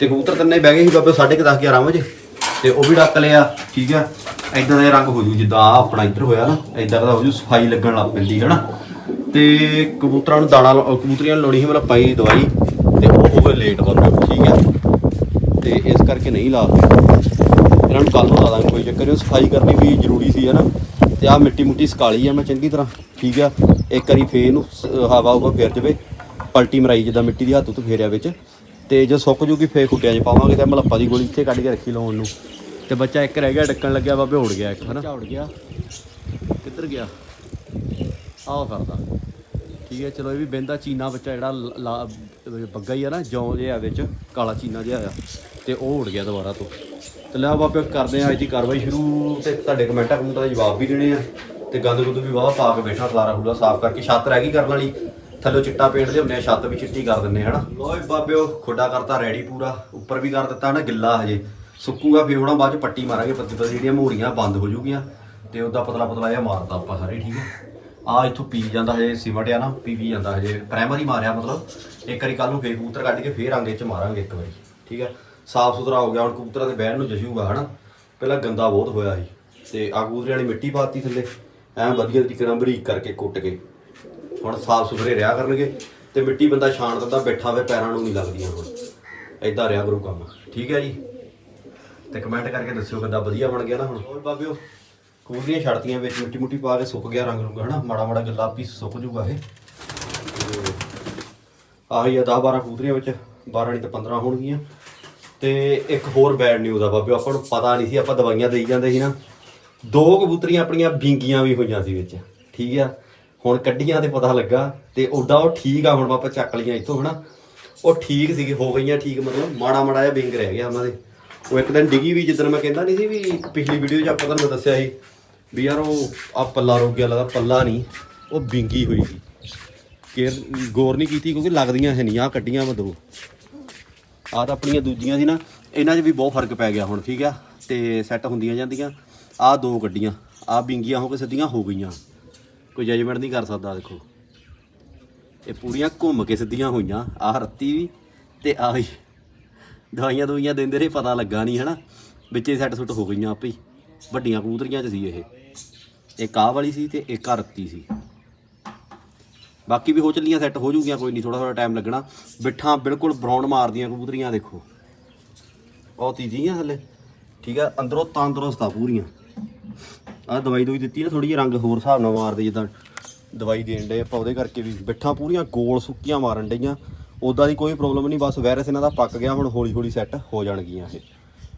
ਤੇ ਕਬੂਤਰ ਤਿੰਨੇ ਬਹਿ ਗਏ ਸੀ ਬਾਬੇ 10:30 11 ਵਜੇ। ਤੇ ਉਹ ਵੀ ਡੱਕ ਲਿਆ, ਠੀਕ ਹੈ? ਇਦਾਂ ਦਾ ਰੰਗ ਹੋ ਜੂ, ਜਿੱਦਾਂ ਆਹ ਆਪਣਾ ਇੱਧਰ ਹੋਇਆ ਨਾ। ਇਦਾਂ ਦਾ ਹੋ ਜੂ, ਸਫ਼ਾਈ ਲੱਗਣ ਲੱਗ ਪੈਂਦੀ ਹੈ ਨਾ ਤੇ ਕਬੂਤਰਾਂ ਨੂੰ ਦਾਣਾ ਲਾ- ਕਬੂਤਰੀਆਂ ਨੂੰ ਲਾਉਣੀ ਸੀ ਮੇਰਾ ਪਾਈ ਦਵਾਈ, ਤੇ ਉਹ ਹੋ ਗਏ ਲੇਟ ਬਾਬੇ ਠੀਕ ਹੈ? ਤੇ ਇਸ ਕਰਕੇ ਨਹੀਂ ਲਾ ਇਹਨਾਂ ਨੂੰ ਕੱਲ ਨੂੰ ਲਾ ਦਾਂਗੇ, ਕੋਈ ਚੱਕਰ ਨਹੀਂ ਸਫ਼ਾਈ ਕਰਨੀ ਵੀ ਜ਼ਰੂਰੀ ਸੀ, ਹਨਾ। ਤੇ ਆ ਮਿੱਟੀ ਮੁੱਟੀ ਸਕਾਲੀ ਆ ਮੈਂ ਚੰਗੀ ਤਰ੍ਹਾਂ, ਠੀਕ ਆ। ਇੱਕ ਵਾਰੀ ਫੇਰ ਨੂੰ ਸ- ਹਵਾ ਉਵਾ ਫੇਰ ਜਵੇ, ਪਲਟੀ ਮਰਾਈ ਜਿੱਦਾਂ ਮਿੱਟੀ ਦੀ ਹੱਥ ਤੋਂ ਫੇਰਿਆ ਵਿੱਚ। ਤੇ ਜੇ ਸੁੱਕ ਜੂਗੀ ਫੇਰ ਖੁੱਟਿਆਂ 'ਚ ਪਾਵਾਂਗੇ, ਤੇ ਮਲੱਪਾ ਦੀ ਗੋਲੀ ਇੱਥੇ ਕੱਢ ਕੇ ਰੱਖੀ ਲਾਉਣ ਨੂੰ। ਤੇ ਬੱਚਾ ਇੱਕ ਰਹਿ ਗਿਆ, ਡੱਕਣ ਲੱਗਿਆ, ਬਾਬੇ ਉੜ ਗਿਆ ਇੱਕ, ਹਨਾ। ਉੜ ਗਿਆ। ਕਿੱਧਰ ਗਿਆ? ਆਹ ਕਰਦਾ ਠੀਕ ਹੈ, ਚਲੋ ਇਹ ਵੀ ਬਹਿੰਦਾ ਚੀਨਾ ਬੱਚਾ ਜਿਹੜਾ ਲਾ- ਬੱਗਾ ਹੀ ਆ ਨਾ, ਜੌਂ ਜਿਹਾ ਵਿੱਚ, ਕਾਲਾ ਚੀਨਾ ਜਿਹਾ ਆ। ਤੇ ਉਹ ਉੜ ਗਿਆ ਦੁਬਾਰਾ ਤੋਂ। ਤੇ ਲੈ ਬਾਬੇ, ਕਰਦੇ ਆ ਅੱਜ ਦੀ ਕਾਰਵਾਈ ਸ਼ੁਰੂ। ਤੇ ਤੁਹਾਡੇ ਕਮੈਂਟਾਂ ਕਮੈਂਟਾਂ ਦੇ ਜਵਾਬ ਵੀ ਦੇਣੇ ਆ। ਤੇ ਗੰਦ ਗੁੰਦ ਵੀ ਵਾਹ ਪਾ ਕੇ ਬੈਠਾ ਖਲਾਰਾ ਖੂਲਾ ਸਾਫ਼ ਕਰਕੇ। ਛੱਤ ਰਹਿ ਗਈ ਕਰਨ ਵਾਲੀ। ਥੱਲੇ ਚਿੱਟਾ ਪੇਂਟ ਦੇ ਹੁੰਦੇ ਆ, ਛੱਤ ਵੀ ਚਿੱਟੀ ਕਰ ਦਿੰਨੇ ਹਨਾ? ਲੋਏ ਬਾਬਿਓ ਖੁੱਡਾ ਕਰਤਾ ਰੈਡੀ ਪੂਰਾ। ਉੱਪਰ ਵੀ ਕਰ ਦਿੱਤਾ ਨਾ ਗਿੱਲਾ ਹਜੇ। ਸੁੱਕੂਗਾ, ਫਿਰ ਉਹਨਾਂ ਬਾਅਦ ਚ ਪੱਟੀ ਮਾਰਾਂਗੇ। ਪੱਤੀ ਪੱਤੀ ਜਿਹੜੀਆਂ ਮੋਰੀਆਂ ਬੰਦ ਹੋ ਜੂਗੀਆਂ ਤੇ ਉਹਦਾ ਪਤਲਾ ਪਤਲਾ ਜਿਹਾ ਮਾਰਦਾ ਆਪਾਂ ਸਾਰੇ, ਠੀਕ ਹੈ ਆ ਇੱਥੋਂ ਪੀ ਜਾਂਦਾ ਹਜੇ ਸਿਮਟ ਆ ਨਾ, ਪੀ ਵੀ ਜਾਂਦਾ ਹਜੇ। ਪ੍ਰਾਇਮਰੀ ਮਾਰਿਆ ਮਤਲਬ। ਇੱਕ ਵਾਰੀ ਕੱਲ ਨੂੰ ਫੇਰ ਕਬੂਤਰ ਕੱਢ ਕੇ ਫੇਰ ਰੰਗੇ ਚ ਮਾਰਾਂਗੇ ਇੱਕ ਵਾਰੀ, ਠੀਕ ਹੈ ਸਾਫ਼ ਸੁਥਰਾ ਹੋ ਗਿਆ, ਹੁਣ ਕਬੂਤਰਾਂ ਦੇ ਬਹਿਣ ਨੂੰ ਜਜੂਗਾ ਹਨਾ? ਪਹਿਲਾਂ ਗੰਦਾ ਬਹੁਤ ਹੋਇਆ ਸੀ ਤੇ ਆ ਕਬੂਤਰਾਂ ਵਾਲੀ ਮਿੱਟੀ ਪਾਤੀ ਥੱਲੇ, ਐਂ ਵਧੀਆ ਤਰੀਕੇ ਨਾਲ ਬਰੀਕ ਕਰਕੇ ਕੁੱਟ ਕੇ। ਹੁਣ ਸਾਫ਼ ਸੁਥਰੇ ਰਿਹਾ ਕਰਨਗੇ ਤੇ ਮਿੱਟੀ ਬੰਦਾ ਛਾਣ ਦਿੰਦਾ, ਬੈਠਾ ਹੋਵੇ ਪੈਰਾਂ ਨੂੰ ਨਹੀਂ ਲੱਗਦੀਆਂ ਹੁਣ। ਐਦਾਂ ਰਿਹਾ ਕਰੂ ਕੰਮ, ਠੀਕ ਹੈ ਜੀ? ਤੇ ਕਮੈਂਟ ਕਰਕੇ ਦੱਸਿਓ ਕਿੱਦਾਂ ਵਧੀਆ ਬਣ ਗਿਆ ਨਾ ਹੁਣ। ਹੋਰ ਬਾਬਿਓ ਕੂਲੀਆਂ ਛੜਤੀਆਂ ਵਿੱਚ ਮਿੱਟੀ ਮੁੱਟੀ ਪਾ ਕੇ ਸੁੱਕ ਗਿਆ ਰੰਗ ਰੁੰਗ ਹਨਾ? ਮਾੜਾ ਮਾੜਾ ਗੱਲਾ ਪੀਸ ਸੁੱਕ ਜੂਗਾ ਇਹ। ਤੇ ਆਹੀ ਆ 10 12 ਕੂਤਰੀਆਂ ਵਿੱਚ 12 ਨਹੀਂ ਤਾਂ 15 ਹੋਣਗੀਆਂ। ਤੇ ਇੱਕ ਹੋਰ ਬੈਡ ਨਿਊਜ਼ ਆ ਬਾਬਿਓ, ਆਪਾਂ ਨੂੰ ਪਤਾ ਨਹੀਂ ਸੀ, ਆਪਾਂ ਦਵਾਈਆਂ ਦੇਈ ਜਾਂਦੇ ਸੀ ਨਾ। ਦੋ ਕਬੂਤਰੀਆਂ ਆਪਣੀਆਂ ਬਿੰਗੀਆਂ ਵੀ ਹੋਈਆਂ ਸੀ ਵਿੱਚ, ਠੀਕ ਆ? ਹੁਣ ਕੱਢੀਆਂ ਤੇ ਪਤਾ ਲੱਗਾ ਤੇ ਉਦਾਂ ਉਹ ਠੀਕ ਆ, ਹੁਣ ਆਪਾਂ ਚੱਕ ਲਈਆਂ ਇੱਥੋਂ, ਹਨਾ? ਉਹ ਠੀਕ ਸੀਗੇ, ਹੋ ਗਈਆਂ ਠੀਕ, ਮਤਲਬ ਮਾੜਾ ਮਾੜਾ ਜਿਹਾ ਵਿੰਗ ਰਹਿ ਗਿਆ ਉਹਨਾਂ ਦੇ। ਉਹ ਇੱਕ ਦਿਨ ਡਿੱਗੀ ਵੀ, ਜਿੱਦਣ ਮੈਂ ਕਹਿੰਦਾ ਨਹੀਂ ਸੀ ਵੀ ਪਿਛਲੀ ਵੀਡੀਓ 'ਚ ਆਪਾਂ ਤੁਹਾਨੂੰ ਦੱਸਿਆ ਸੀ ਵੀ ਯਾਰ ਉਹ ਆ ਪੱਲਾ ਰੁਕ ਗਿਆ ਲੱਗਦਾ ਪੱਲਾ ਨਹੀਂ, ਉਹ ਬਿੰਗੀ ਹੋਈ ਸੀ। ਕੇਅਰ ਗੌਰ ਨਹੀਂ ਕੀਤੀ ਕਿਉਂਕਿ ਲੱਗਦੀਆਂ ਹੈ ਨਹੀਂ ਆ ਕੱਢੀਆਂ ਮੈਂ ਦੋ। ਆਹ ਤਾਂ ਆਪਣੀਆਂ ਦੂਜੀਆਂ ਸੀ ਨਾ, ਇਹਨਾਂ 'ਚ ਵੀ ਬਹੁਤ ਫ਼ਰਕ ਪੈ ਗਿਆ ਹੁਣ, ਠੀਕ ਆ? ਤੇ ਸੈੱਟ ਹੁੰਦੀਆਂ ਜਾਂਦੀਆਂ, ਆਹ ਦੋ ਗੱਡੀਆਂ, ਆਹ ਬਿੰਗੀਆਂ ਹੋ ਕੇ ਸਿੱਧੀਆਂ ਹੋ ਗਈਆਂ। ਕੋਈ ਜਜਮੈਂਟ ਨਹੀਂ ਕਰ ਸਕਦਾ, ਦੇਖੋ। ਇਹ ਪੂਰੀਆਂ ਘੁੰਮ ਕੇ ਸਿੱਧੀਆਂ ਹੋਈਆਂ, ਆਹ ਰੱਤੀ ਵੀ ਤੇ ਆਹ ਵੀ ਦਵਾਈਆਂ ਦਵਾਈਆਂ ਦਿੰਦੇ ਰਹੇ, ਪਤਾ ਲੱਗਾ ਨਹੀਂ, ਹਨਾ? ਵਿੱਚੇ ਸੈੱਟ ਸੁੱਟ ਹੋ ਗਈਆਂ ਆਪੇ ਹੀ। ਵੱਡੀਆਂ ਕਬੂਤਰੀਆਂ 'ਚ ਸੀ ਇਹ। ਇੱਕ ਆਹ ਵਾਲੀ ਸੀ ਤੇ ਇੱਕ ਆਹ ਰੱਤੀ ਸੀ। ਬਾਕੀ ਵੀ ਹੋ ਚੱਲੀਆਂ ਸੈੱਟ ਹੋ ਜੂਗੀਆਂ, ਕੋਈ ਨਹੀਂ ਥੋੜਾ ਥੋੜਾ ਟਾਈਮ ਲੱਗਣਾ। ਬਿੱਠਾਂ ਬਿਲਕੁਲ ਬਰਾਊਨ ਮਾਰਦੀਆਂ ਕਬੂਤਰੀਆਂ, ਦੇਖੋ। ਉਹ ਤੀਜੀਆਂ ਹਲੇ। ਠੀਕ ਆ, ਅੰਦਰੋਂ ਤੰਦਰੁਸਤ ਆ ਪੂਰੀਆਂ। ਆ ਦਵਾਈ ਦੋਈ ਦਿੱਤੀ ਨਾ ਥੋੜੀ ਜਿਹੀ ਰੰਗ ਹੋਰ ਹਿਸਾਬ ਨਾਲ ਮਾਰਦੇ, ਜਿੱਦਾਂ ਦਵਾਈ ਦੇਣ ਦੇ ਆਪਾਂ, ਉਹਦੇ ਕਰਕੇ ਵੀ। ਬਿੱਠਾਂ ਪੂਰੀਆਂ ਗੋਲ ਸੁੱਕੀਆਂ ਮਾਰਨ ਡਈਆਂ। ਉਦਾਂ ਦੀ ਕੋਈ ਪ੍ਰੋਬਲਮ ਨਹੀਂ ਬਸ ਵਾਇਰਸ ਇਹਨਾਂ ਦਾ ਪੱਕ ਗਿਆ, ਹੁਣ ਹੌਲੀ ਹੌਲੀ ਸੈੱਟ ਹੋ ਜਾਣਗੀਆਂ ਇਹ।